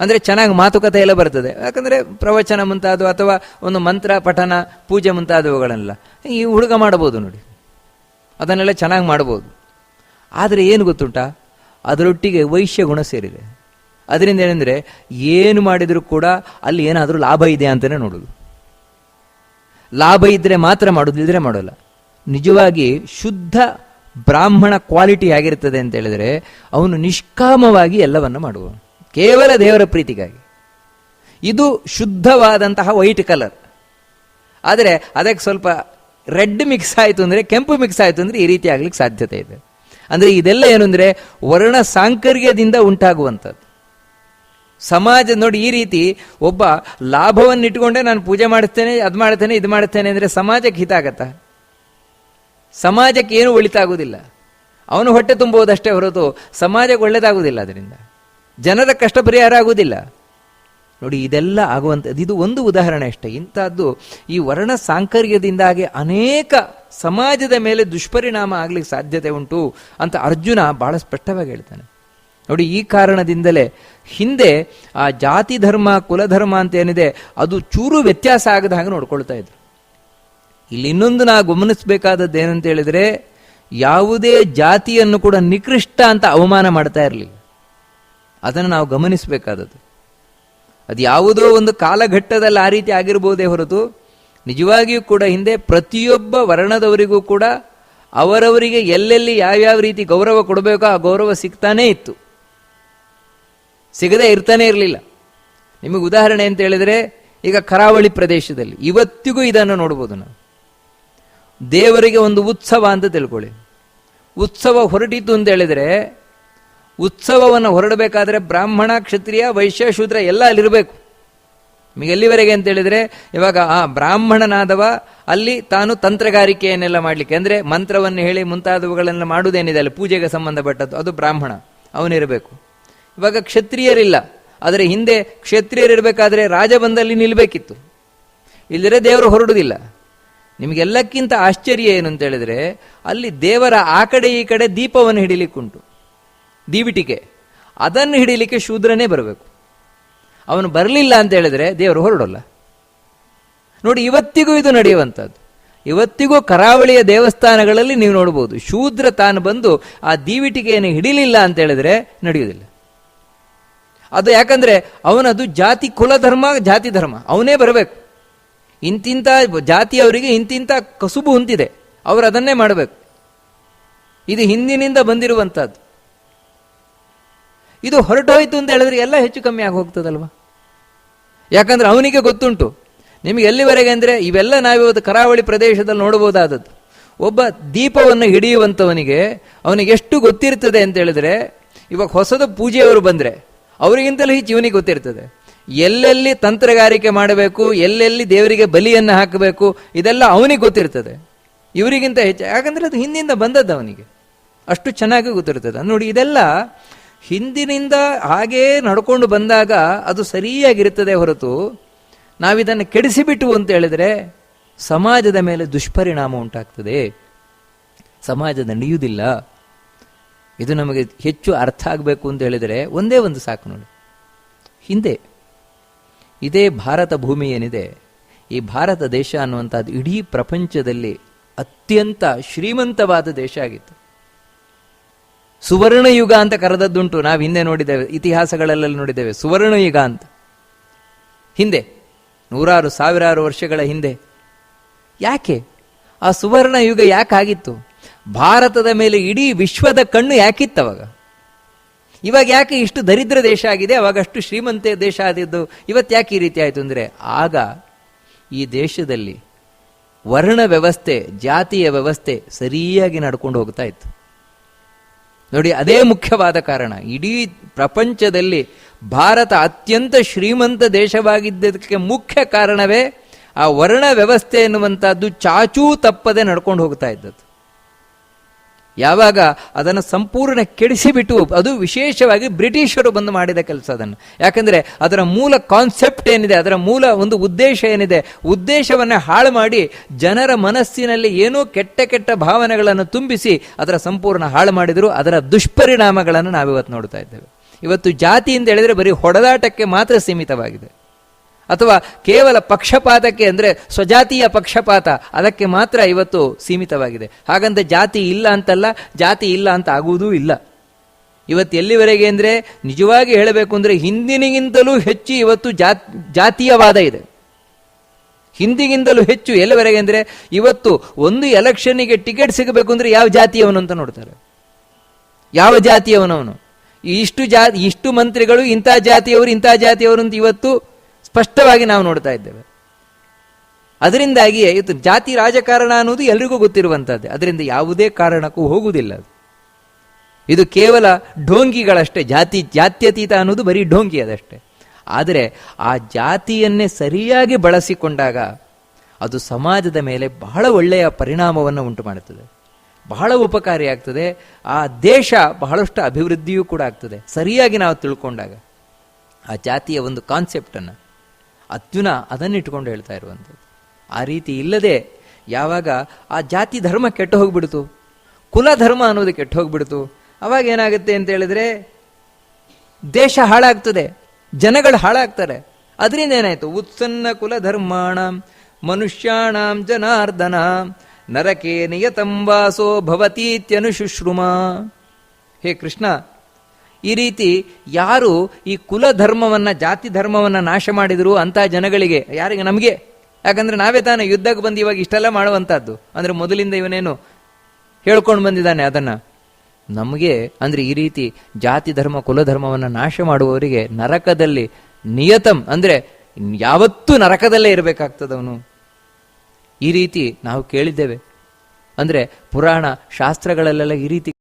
ಅಂದರೆ ಚೆನ್ನಾಗಿ ಮಾತುಕತೆ ಎಲ್ಲ ಬರ್ತದೆ. ಯಾಕಂದರೆ ಪ್ರವಚನ ಮುಂತಾದವು ಅಥವಾ ಒಂದು ಮಂತ್ರ, ಪಠನ, ಪೂಜೆ ಮುಂತಾದವುಗಳನ್ನೆಲ್ಲ. ಈ ಹುಡುಗ ಮಾಡಬಹುದು ನೋಡಿ. ಅದನ್ನೆಲ್ಲ ಚೆನ್ನಾಗಿ ಮಾಡ್ಬೋದು. ಆದರೆ ಏನು ಗೊತ್ತುಂಟ? ಅದರೊಟ್ಟಿಗೆ ವೈಶ್ಯ ಗುಣ ಸೇರಿದೆ. ಅದರಿಂದ ಏನಂದ್ರೆ, ಏನು ಮಾಡಿದರೂ ಕೂಡ ಅಲ್ಲಿ ಏನಾದರೂ ಲಾಭ ಇದೆ ಅಂತಲೇ ನೋಡೋದು. ಲಾಭ ಇದ್ರೆ ಮಾತ್ರ ಮಾಡೋದು, ಇದ್ರೆ ಮಾಡೋಲ್ಲ. ನಿಜವಾಗಿ ಶುದ್ಧ ಬ್ರಾಹ್ಮಣ ಕ್ವಾಲಿಟಿ ಆಗಿರ್ತದೆ ಅಂತ ಹೇಳಿದ್ರೆ, ಅವನು ನಿಷ್ಕಾಮವಾಗಿ ಎಲ್ಲವನ್ನು ಮಾಡುವ ಕೇವಲ ದೇವರ ಪ್ರೀತಿಗಾಗಿ. ಇದು ಶುದ್ಧವಾದಂತಹ ವೈಟ್ ಕಲರ್. ಆದರೆ ಅದಕ್ಕೆ ಸ್ವಲ್ಪ ರೆಡ್ ಮಿಕ್ಸ್ ಆಯಿತು ಅಂದರೆ, ಕೆಂಪು ಮಿಕ್ಸ್ ಆಯಿತು ಅಂದರೆ ಈ ರೀತಿ ಆಗ್ಲಿಕ್ಕೆ ಸಾಧ್ಯತೆ ಇದೆ. ಅಂದರೆ ಇದೆಲ್ಲ ಏನು ಅಂದರೆ ವರ್ಣ ಸಾಂಕರ್ಯದಿಂದ ಉಂಟಾಗುವಂಥದ್ದು. ಸಮಾಜ ನೋಡಿ ಈ ರೀತಿ ಒಬ್ಬ ಲಾಭವನ್ನು ಇಟ್ಕೊಂಡೆ ನಾನು ಪೂಜೆ ಮಾಡುತ್ತೇನೆ, ಅದು ಮಾಡ್ತೇನೆ ಇದು ಮಾಡ್ತೇನೆ ಅಂದರೆ ಸಮಾಜಕ್ಕೆ ಹಿತ ಆಗತ್ತ? ಸಮಾಜಕ್ಕೆ ಏನು ಒಳಿತಾಗುವುದಿಲ್ಲ ಅವನು ಹೊಟ್ಟೆ ತುಂಬುವುದಷ್ಟೇ ಹೊರತು ಸಮಾಜಕ್ಕೆ ಒಳ್ಳೆಯದಾಗುವುದಿಲ್ಲ ಅದರಿಂದ. ಜನರ ಕಷ್ಟ ಪರಿಹಾರ ಆಗುವುದಿಲ್ಲ ನೋಡಿ, ಇದೆಲ್ಲ ಆಗುವಂಥದ್ದು, ಇದು ಒಂದು ಉದಾಹರಣೆ ಅಷ್ಟೇ. ಇಂಥದ್ದು ಈ ವರ್ಣ ಸಾಂಕರ್ಯದಿಂದಾಗಿ ಅನೇಕ ಸಮಾಜದ ಮೇಲೆ ದುಷ್ಪರಿಣಾಮ ಆಗಲಿಕ್ಕೆ ಸಾಧ್ಯತೆ ಉಂಟು ಅಂತ ಅರ್ಜುನ ಬಹಳ ಸ್ಪಷ್ಟವಾಗಿ ಹೇಳ್ತಾನೆ. ನೋಡಿ, ಈ ಕಾರಣದಿಂದಲೇ ಹಿಂದೆ ಆ ಜಾತಿ ಧರ್ಮ ಕುಲಧರ್ಮ ಅಂತ ಏನಿದೆ, ಅದು ಚೂರು ವ್ಯತ್ಯಾಸ ಆಗದ ಹಾಗೆ ನೋಡ್ಕೊಳ್ತಾ ಇದ್ರು. ಇಲ್ಲಿ ಇನ್ನೊಂದು ನಾ ಗಮನಿಸಬೇಕಾದದ್ದು ಏನಂತ ಹೇಳಿದ್ರೆ, ಯಾವುದೇ ಜಾತಿಯನ್ನು ಕೂಡ ನಿಕೃಷ್ಟ ಅಂತ ಅವಮಾನ ಮಾಡ್ತಾ ಇರಲಿಲ್ಲ ಅದನ್ನು ನಾವು ಗಮನಿಸಬೇಕಾದದ್ದು. ಅದು ಯಾವುದೋ ಒಂದು ಕಾಲಘಟ್ಟದಲ್ಲಿ ಆ ರೀತಿ ಆಗಿರ್ಬೋದೇ ಹೊರತು, ನಿಜವಾಗಿಯೂ ಕೂಡ ಹಿಂದೆ ಪ್ರತಿಯೊಬ್ಬ ವರ್ಣದವರಿಗೂ ಕೂಡ ಅವರವರಿಗೆ ಎಲ್ಲೆಲ್ಲಿ ಯಾವ್ಯಾವ ರೀತಿ ಗೌರವ ಕೊಡಬೇಕೋ ಆ ಗೌರವ ಸಿಗ್ತಾನೇ ಇತ್ತು. ಸಿಗದೇ ಇರ್ತಾನೆ ಇರಲಿಲ್ಲ. ನಿಮಗೆ ಉದಾಹರಣೆ ಅಂತ ಹೇಳಿದರೆ, ಈಗ ಕರಾವಳಿ ಪ್ರದೇಶದಲ್ಲಿ ಇವತ್ತಿಗೂ ಇದನ್ನು ನೋಡ್ಬೋದು ನಾವು. ದೇವರಿಗೆ ಒಂದು ಉತ್ಸವ ಅಂತ ತಿಳ್ಕೊಳ್ಳಿ. ಉತ್ಸವ ಹೊರಟಿತು ಅಂತ ಹೇಳಿದರೆ, ಉತ್ಸವವನ್ನು ಹೊರಡಬೇಕಾದ್ರೆ ಬ್ರಾಹ್ಮಣ, ಕ್ಷತ್ರಿಯ, ವೈಶ್ಯ, ಶೂದ್ರ ಎಲ್ಲ ಅಲ್ಲಿರಬೇಕು. ನಿಮಗೆ ಎಲ್ಲಿವರೆಗೆ ಅಂತ ಹೇಳಿದರೆ, ಇವಾಗ ಆ ಬ್ರಾಹ್ಮಣನಾದವ, ಅಲ್ಲಿ ತಾನು ತಂತ್ರಗಾರಿಕೆಯನ್ನೆಲ್ಲ ಮಾಡಲಿಕ್ಕೆ, ಅಂದರೆ ಮಂತ್ರವನ್ನು ಹೇಳಿ ಮುಂತಾದವುಗಳನ್ನು ಮಾಡುವುದೇನಿದೆ ಅಲ್ಲಿ ಪೂಜೆಗೆ ಸಂಬಂಧಪಟ್ಟದ್ದು, ಅದು ಬ್ರಾಹ್ಮಣ, ಅವನಿರಬೇಕು. ಇವಾಗ ಕ್ಷತ್ರಿಯರಿಲ್ಲ. ಆದರೆ ಹಿಂದೆ ಕ್ಷತ್ರಿಯರಿರಬೇಕಾದ್ರೆ ರಾಜ ಬಂದಲ್ಲಿ ನಿಲ್ಲಬೇಕಿತ್ತು ಇಲ್ಲದ್ರೆ ದೇವರು ಹೊರಡುವುದಿಲ್ಲ. ನಿಮಗೆಲ್ಲಕ್ಕಿಂತ ಆಶ್ಚರ್ಯ ಏನು ಅಂತ ಹೇಳಿದ್ರೆ, ಅಲ್ಲಿ ದೇವರ ಆ ಕಡೆ ಈ ಕಡೆ ದೀಪವನ್ನು ಹಿಡಿಲಿಕ್ಕುಂಟು. ದೀವಿಟಿಕೆ. ಅದನ್ನು ಹಿಡಿಲಿಕ್ಕೆ ಶೂದ್ರನೇ ಬರಬೇಕು. ಅವನು ಬರಲಿಲ್ಲ ಅಂತ ಹೇಳಿದ್ರೆ ದೇವರು ಹೊರಡೋಲ್ಲ. ನೋಡಿ, ಇವತ್ತಿಗೂ ಇದು ನಡೆಯುವಂಥದ್ದು. ಇವತ್ತಿಗೂ ಕರಾವಳಿಯ ದೇವಸ್ಥಾನಗಳಲ್ಲಿ ನೀವು ನೋಡ್ಬೋದು, ಶೂದ್ರ ತಾನು ಬಂದು ಆ ದೀವಿಟಿಕೆಯನ್ನು ಹಿಡಿಲಿಲ್ಲ ಅಂತ ಹೇಳಿದ್ರೆ ನಡೆಯುವುದಿಲ್ಲ. ಅದು ಯಾಕಂದ್ರೆ ಅವನದು ಜಾತಿ ಕುಲ ಧರ್ಮ ಜಾತಿ ಧರ್ಮ. ಅವನೇ ಬರಬೇಕು. ಇಂತಿಂಥ ಜಾತಿಯವರಿಗೆ ಇಂತಿಂಥ ಕಸುಬು ಹೊಂದಿದೆ. ಅವರು ಅದನ್ನೇ ಮಾಡಬೇಕು. ಇದು ಹಿಂದಿನಿಂದ ಬಂದಿರುವಂಥದ್ದು ಇದು ಹೊರಟೋಯ್ತು ಅಂತ ಹೇಳಿದ್ರೆ ಎಲ್ಲ ಹೆಚ್ಚು ಕಮ್ಮಿ ಆಗಿ ಹೋಗ್ತದಲ್ವ ಯಾಕಂದ್ರೆ ಅವನಿಗೆ ಗೊತ್ತುಂಟು. ನಿಮಗೆ ಎಲ್ಲಿವರೆಗೆ ಅಂದರೆ ಇವೆಲ್ಲ ನಾವಿವತ್ತು ಕರಾವಳಿ ಪ್ರದೇಶದಲ್ಲಿ ನೋಡಬಹುದಾದದ್ದು. ಒಬ್ಬ ದೀಪವನ್ನು ಹಿಡಿಯುವಂಥವನಿಗೆ ಅವನಿಗೆ ಎಷ್ಟು ಗೊತ್ತಿರ್ತದೆ ಅಂತ ಹೇಳಿದ್ರೆ, ಇವಾಗ ಹೊಸದು ಪೂಜೆಯವರು ಬಂದರೆ ಅವರಿಗಿಂತಲೂ ಈ ಜೀವನಿಗೆ ಗೊತ್ತಿರ್ತದೆ. ಎಲ್ಲೆಲ್ಲಿ ತಂತ್ರಗಾರಿಕೆ ಮಾಡಬೇಕು, ಎಲ್ಲೆಲ್ಲಿ ದೇವರಿಗೆ ಬಲಿಯನ್ನು ಹಾಕಬೇಕು, ಇದೆಲ್ಲ ಅವನಿಗೆ ಗೊತ್ತಿರ್ತದೆ. ಇವರಿಗಿಂತ ಹೆಚ್ಚು, ಯಾಕಂದ್ರೆ ಅದು ಹಿಂದಿಂದ ಬಂದದ್ದು ಅವನಿಗೆ. ಅಷ್ಟು ಚೆನ್ನಾಗಿ ಗೊತ್ತಿರ್ತದೆ. ನೋಡಿ, ಇದೆಲ್ಲ ಹಿಂದಿನಿಂದ ಹಾಗೇ ನಡ್ಕೊಂಡು ಬಂದಾಗ ಅದು ಸರಿಯಾಗಿರುತ್ತದೆ ಹೊರತು ನಾವಿದನ್ನು ಕೆಡಿಸಿಬಿಟ್ಟು ಅಂತ ಹೇಳಿದ್ರೆ ಸಮಾಜದ ಮೇಲೆ ದುಷ್ಪರಿಣಾಮ ಉಂಟಾಗ್ತದೆ. ಸಮಾಜ ನಡೆಯುವುದಿಲ್ಲ. ಇದು ನಮಗೆ ಹೆಚ್ಚು ಅರ್ಥ ಆಗಬೇಕು ಅಂತ ಹೇಳಿದರೆ ಒಂದೇ ಒಂದು ಸಾಕು ನೋಡಿ. ಹಿಂದೆ, ಇದೇ ಭಾರತ ಭೂಮಿ ಏನಿದೆ, ಈ ಭಾರತ ದೇಶ ಅನ್ನುವಂಥದ್ದು ಇಡೀ ಪ್ರಪಂಚದಲ್ಲಿ ಅತ್ಯಂತ ಶ್ರೀಮಂತವಾದ ದೇಶ ಆಗಿತ್ತು. ಸುವರ್ಣ ಯುಗ ಅಂತ ಕರೆದದ್ದುಂಟು, ನಾವು ಹಿಂದೆ ನೋಡಿದ್ದೇವೆ, ಇತಿಹಾಸಗಳಲ್ಲೆಲ್ಲ ನೋಡಿದ್ದೇವೆ ಸುವರ್ಣ ಯುಗ ಅಂತ. ಹಿಂದೆ, ನೂರಾರು ಸಾವಿರಾರು ವರ್ಷಗಳ ಹಿಂದೆ. ಯಾಕೆ? ಆ ಸುವರ್ಣ ಯುಗ ಯಾಕಾಗಿತ್ತು? ಭಾರತದ ಮೇಲೆ ಇಡೀ ವಿಶ್ವದ ಕಣ್ಣು ಯಾಕಿತ್ತು ಅವಾಗ ಇವಾಗ ಯಾಕೆ ಇಷ್ಟು ದರಿದ್ರ ದೇಶ ಆಗಿದೆ? ಅವಾಗ ಅಷ್ಟು ಶ್ರೀಮಂತ ದೇಶ ಆದಿದ್ದು. ಇವತ್ತು ಯಾಕೆ ಈ ರೀತಿ ಆಯಿತು ಅಂದರೆ, ಆಗ ಈ ದೇಶದಲ್ಲಿ ವರ್ಣ ವ್ಯವಸ್ಥೆ, ಜಾತಿಯ ವ್ಯವಸ್ಥೆ ಸರಿಯಾಗಿ ನಡ್ಕೊಂಡು ಹೋಗ್ತಾ ಇತ್ತು. ನೋಡಿ, ಅದೇ ಮುಖ್ಯವಾದ ಕಾರಣ, ಇಡೀ ಪ್ರಪಂಚದಲ್ಲಿ ಭಾರತ ಅತ್ಯಂತ ಶ್ರೀಮಂತ ದೇಶವಾಗಿದ್ದಕ್ಕೆ ಮುಖ್ಯ ಕಾರಣವೇ ಆ ವರ್ಣ ವ್ಯವಸ್ಥೆ ಎನ್ನುವಂಥದ್ದು ಚಾಚೂ ತಪ್ಪದೆ ನಡ್ಕೊಂಡು ಹೋಗ್ತಾ ಇದ್ದದ್ದು. ಯಾವಾಗ ಅದನ್ನು ಸಂಪೂರ್ಣ ಕೆಡಿಸಿಬಿಟ್ಟು ಅದು ವಿಶೇಷವಾಗಿ ಬ್ರಿಟಿಷರು ಬಂದು ಮಾಡಿದ ಕೆಲಸ ಅದನ್ನು. ಯಾಕಂದರೆ ಅದರ ಮೂಲ ಕಾನ್ಸೆಪ್ಟ್ ಏನಿದೆ, ಅದರ ಮೂಲ ಒಂದು ಉದ್ದೇಶ ಏನಿದೆ, ಉದ್ದೇಶವನ್ನು ಹಾಳು ಮಾಡಿ ಜನರ ಮನಸ್ಸಿನಲ್ಲಿ ಏನೋ ಕೆಟ್ಟ ಕೆಟ್ಟ ಭಾವನೆಗಳನ್ನು ತುಂಬಿಸಿ ಅದರ ಸಂಪೂರ್ಣ ಹಾಳು ಮಾಡಿದರು, ಅದರ ದುಷ್ಪರಿಣಾಮಗಳನ್ನು ನಾವಿವತ್ತು ನೋಡ್ತಾ ಇದ್ದೇವೆ. ಇವತ್ತು ಜಾತಿ ಅಂತ ಹೇಳಿದ್ರೆ ಬರೀ ಹೊಡೆದಾಟಕ್ಕೆ ಮಾತ್ರ ಸೀಮಿತವಾಗಿದೆ. ಅಥವಾ ಕೇವಲ ಪಕ್ಷಪಾತಕ್ಕೆ ಅಂದರೆ ಸ್ವಜಾತಿಯ ಪಕ್ಷಪಾತ, ಅದಕ್ಕೆ ಮಾತ್ರ ಇವತ್ತು ಸೀಮಿತವಾಗಿದೆ. ಹಾಗಂತ ಜಾತಿ ಇಲ್ಲ ಅಂತಲ್ಲ, ಜಾತಿ ಇಲ್ಲ ಅಂತ ಆಗುವುದೂ ಇಲ್ಲ. ಇವತ್ತು ಎಲ್ಲಿವರೆಗೆ ಅಂದರೆ ನಿಜವಾಗಿ ಹೇಳಬೇಕು ಅಂದರೆ ಹಿಂದಿನಿಗಿಂತಲೂ ಹೆಚ್ಚು ಇವತ್ತು ಜಾತ್, ಜಾತೀಯವಾದ ಇದೆ. ಹಿಂದಿಗಿಂತಲೂ ಹೆಚ್ಚು ಎಲ್ಲಿವರೆಗೆ ಅಂದರೆ ಇವತ್ತು ಒಂದು ಎಲೆಕ್ಷನ್ನಿಗೆ ಟಿಕೆಟ್ ಸಿಗಬೇಕು ಅಂದರೆ ಯಾವ ಜಾತಿಯವನು ಅಂತ ನೋಡ್ತಾರೆ. ಯಾವ ಜಾತಿಯವನವನು? ಇಷ್ಟು ಜಾ ಇಷ್ಟು ಮಂತ್ರಿಗಳು ಇಂಥ ಜಾತಿಯವರು ಇಂಥ ಜಾತಿಯವರು ಅಂತ ಇವತ್ತು ಸ್ಪಷ್ಟವಾಗಿ ನಾವು ನೋಡ್ತಾ ಇದ್ದೇವೆ. ಅದರಿಂದಾಗಿಯೇ ಇದು ಜಾತಿ ರಾಜಕಾರಣ ಅನ್ನೋದು ಎಲ್ರಿಗೂ ಗೊತ್ತಿರುವಂಥದ್ದೇ ಅದರಿಂದ ಯಾವುದೇ ಕಾರಣಕ್ಕೂ ಹೋಗುವುದಿಲ್ಲ ಇದು ಕೇವಲ ಢೋಂಗಿಗಳಷ್ಟೇ ಜಾತಿ, ಜಾತ್ಯತೀತ ಅನ್ನೋದು ಬರೀ ಢೋಂಗಿ ಅದಷ್ಟೇ. ಆದರೆ ಆ ಜಾತಿಯನ್ನೇ ಸರಿಯಾಗಿ ಬಳಸಿಕೊಂಡಾಗ ಅದು ಸಮಾಜದ ಮೇಲೆ ಬಹಳ ಒಳ್ಳೆಯ ಪರಿಣಾಮವನ್ನು ಉಂಟು ಮಾಡುತ್ತದೆ ಬಹಳ ಉಪಕಾರಿಯಾಗ್ತದೆ ಆ ದೇಶ ಬಹಳಷ್ಟು ಅಭಿವೃದ್ಧಿಯೂ ಕೂಡ ಆಗ್ತದೆ. ಸರಿಯಾಗಿ ನಾವು ತಿಳ್ಕೊಂಡಾಗ ಆ ಜಾತಿಯ ಒಂದು ಕಾನ್ಸೆಪ್ಟನ್ನು ಅರ್ಜುನ ಅದನ್ನಿಟ್ಕೊಂಡು ಹೇಳ್ತಾ ಇರುವಂಥದ್ದು. ಆ ರೀತಿ ಇಲ್ಲದೆ ಯಾವಾಗ ಆ ಜಾತಿ ಧರ್ಮ ಕೆಟ್ಟು ಹೋಗ್ಬಿಡ್ತು, ಕುಲ ಧರ್ಮ ಅನ್ನೋದು ಕೆಟ್ಟು ಹೋಗ್ಬಿಡ್ತು, ಅವಾಗ ಏನಾಗುತ್ತೆ ಅಂತ ಹೇಳಿದ್ರೆ ದೇಶ ಹಾಳಾಗ್ತದೆ, ಜನಗಳು ಹಾಳಾಗ್ತಾರೆ. ಅದರಿಂದ ಏನಾಯ್ತು? ಉತ್ಸನ್ನ ಕುಲ ಧರ್ಮಾಣ, ಮನುಷ್ಯಾಣಾಂ ಜನಾರ್ದನ, ನರಕೇ ನಿಯತಂಬಾಸೋ ಭವತೀತ್ಯನು ಭವತೀತ್ಯನುಶುಶ್ರುಮ. ಹೇ ಕೃಷ್ಣ ಈ ರೀತಿ ಯಾರು ಈ ಕುಲ ಧರ್ಮವನ್ನ, ಜಾತಿ ಧರ್ಮವನ್ನ ನಾಶ ಮಾಡಿದ್ರು ಅಂತ ಜನಗಳಿಗೆ, ಯಾರಿಗೆ ನಮಗೆ? ಯಾಕಂದ್ರೆ ನಾವೇ ತಾನೇ ಯುದ್ಧಕ್ಕೆ ಬಂದು ಇವಾಗ ಇಷ್ಟೆಲ್ಲ ಮಾಡುವಂಥದ್ದು ಅಂದ್ರೆ ಮೊದಲಿಂದ ಇವನೇನು ಹೇಳ್ಕೊಂಡು ಬಂದಿದ್ದಾನೆ ಅದನ್ನ. ನಮಗೆ ಅಂದ್ರೆ ಈ ರೀತಿ ಜಾತಿ ಧರ್ಮ ಕುಲಧರ್ಮವನ್ನು ನಾಶ ಮಾಡುವವರಿಗೆ ನರಕದಲ್ಲಿ ನಿಯತಂ, ಅಂದ್ರೆ ಯಾವತ್ತೂ ನರಕದಲ್ಲೇ ಇರಬೇಕಾಗ್ತದವನು ಈ ರೀತಿ ನಾವು ಕೇಳಿದ್ದೇವೆ. ಅಂದ್ರೆ ಪುರಾಣ ಶಾಸ್ತ್ರಗಳಲ್ಲೆಲ್ಲ ಈ ರೀತಿ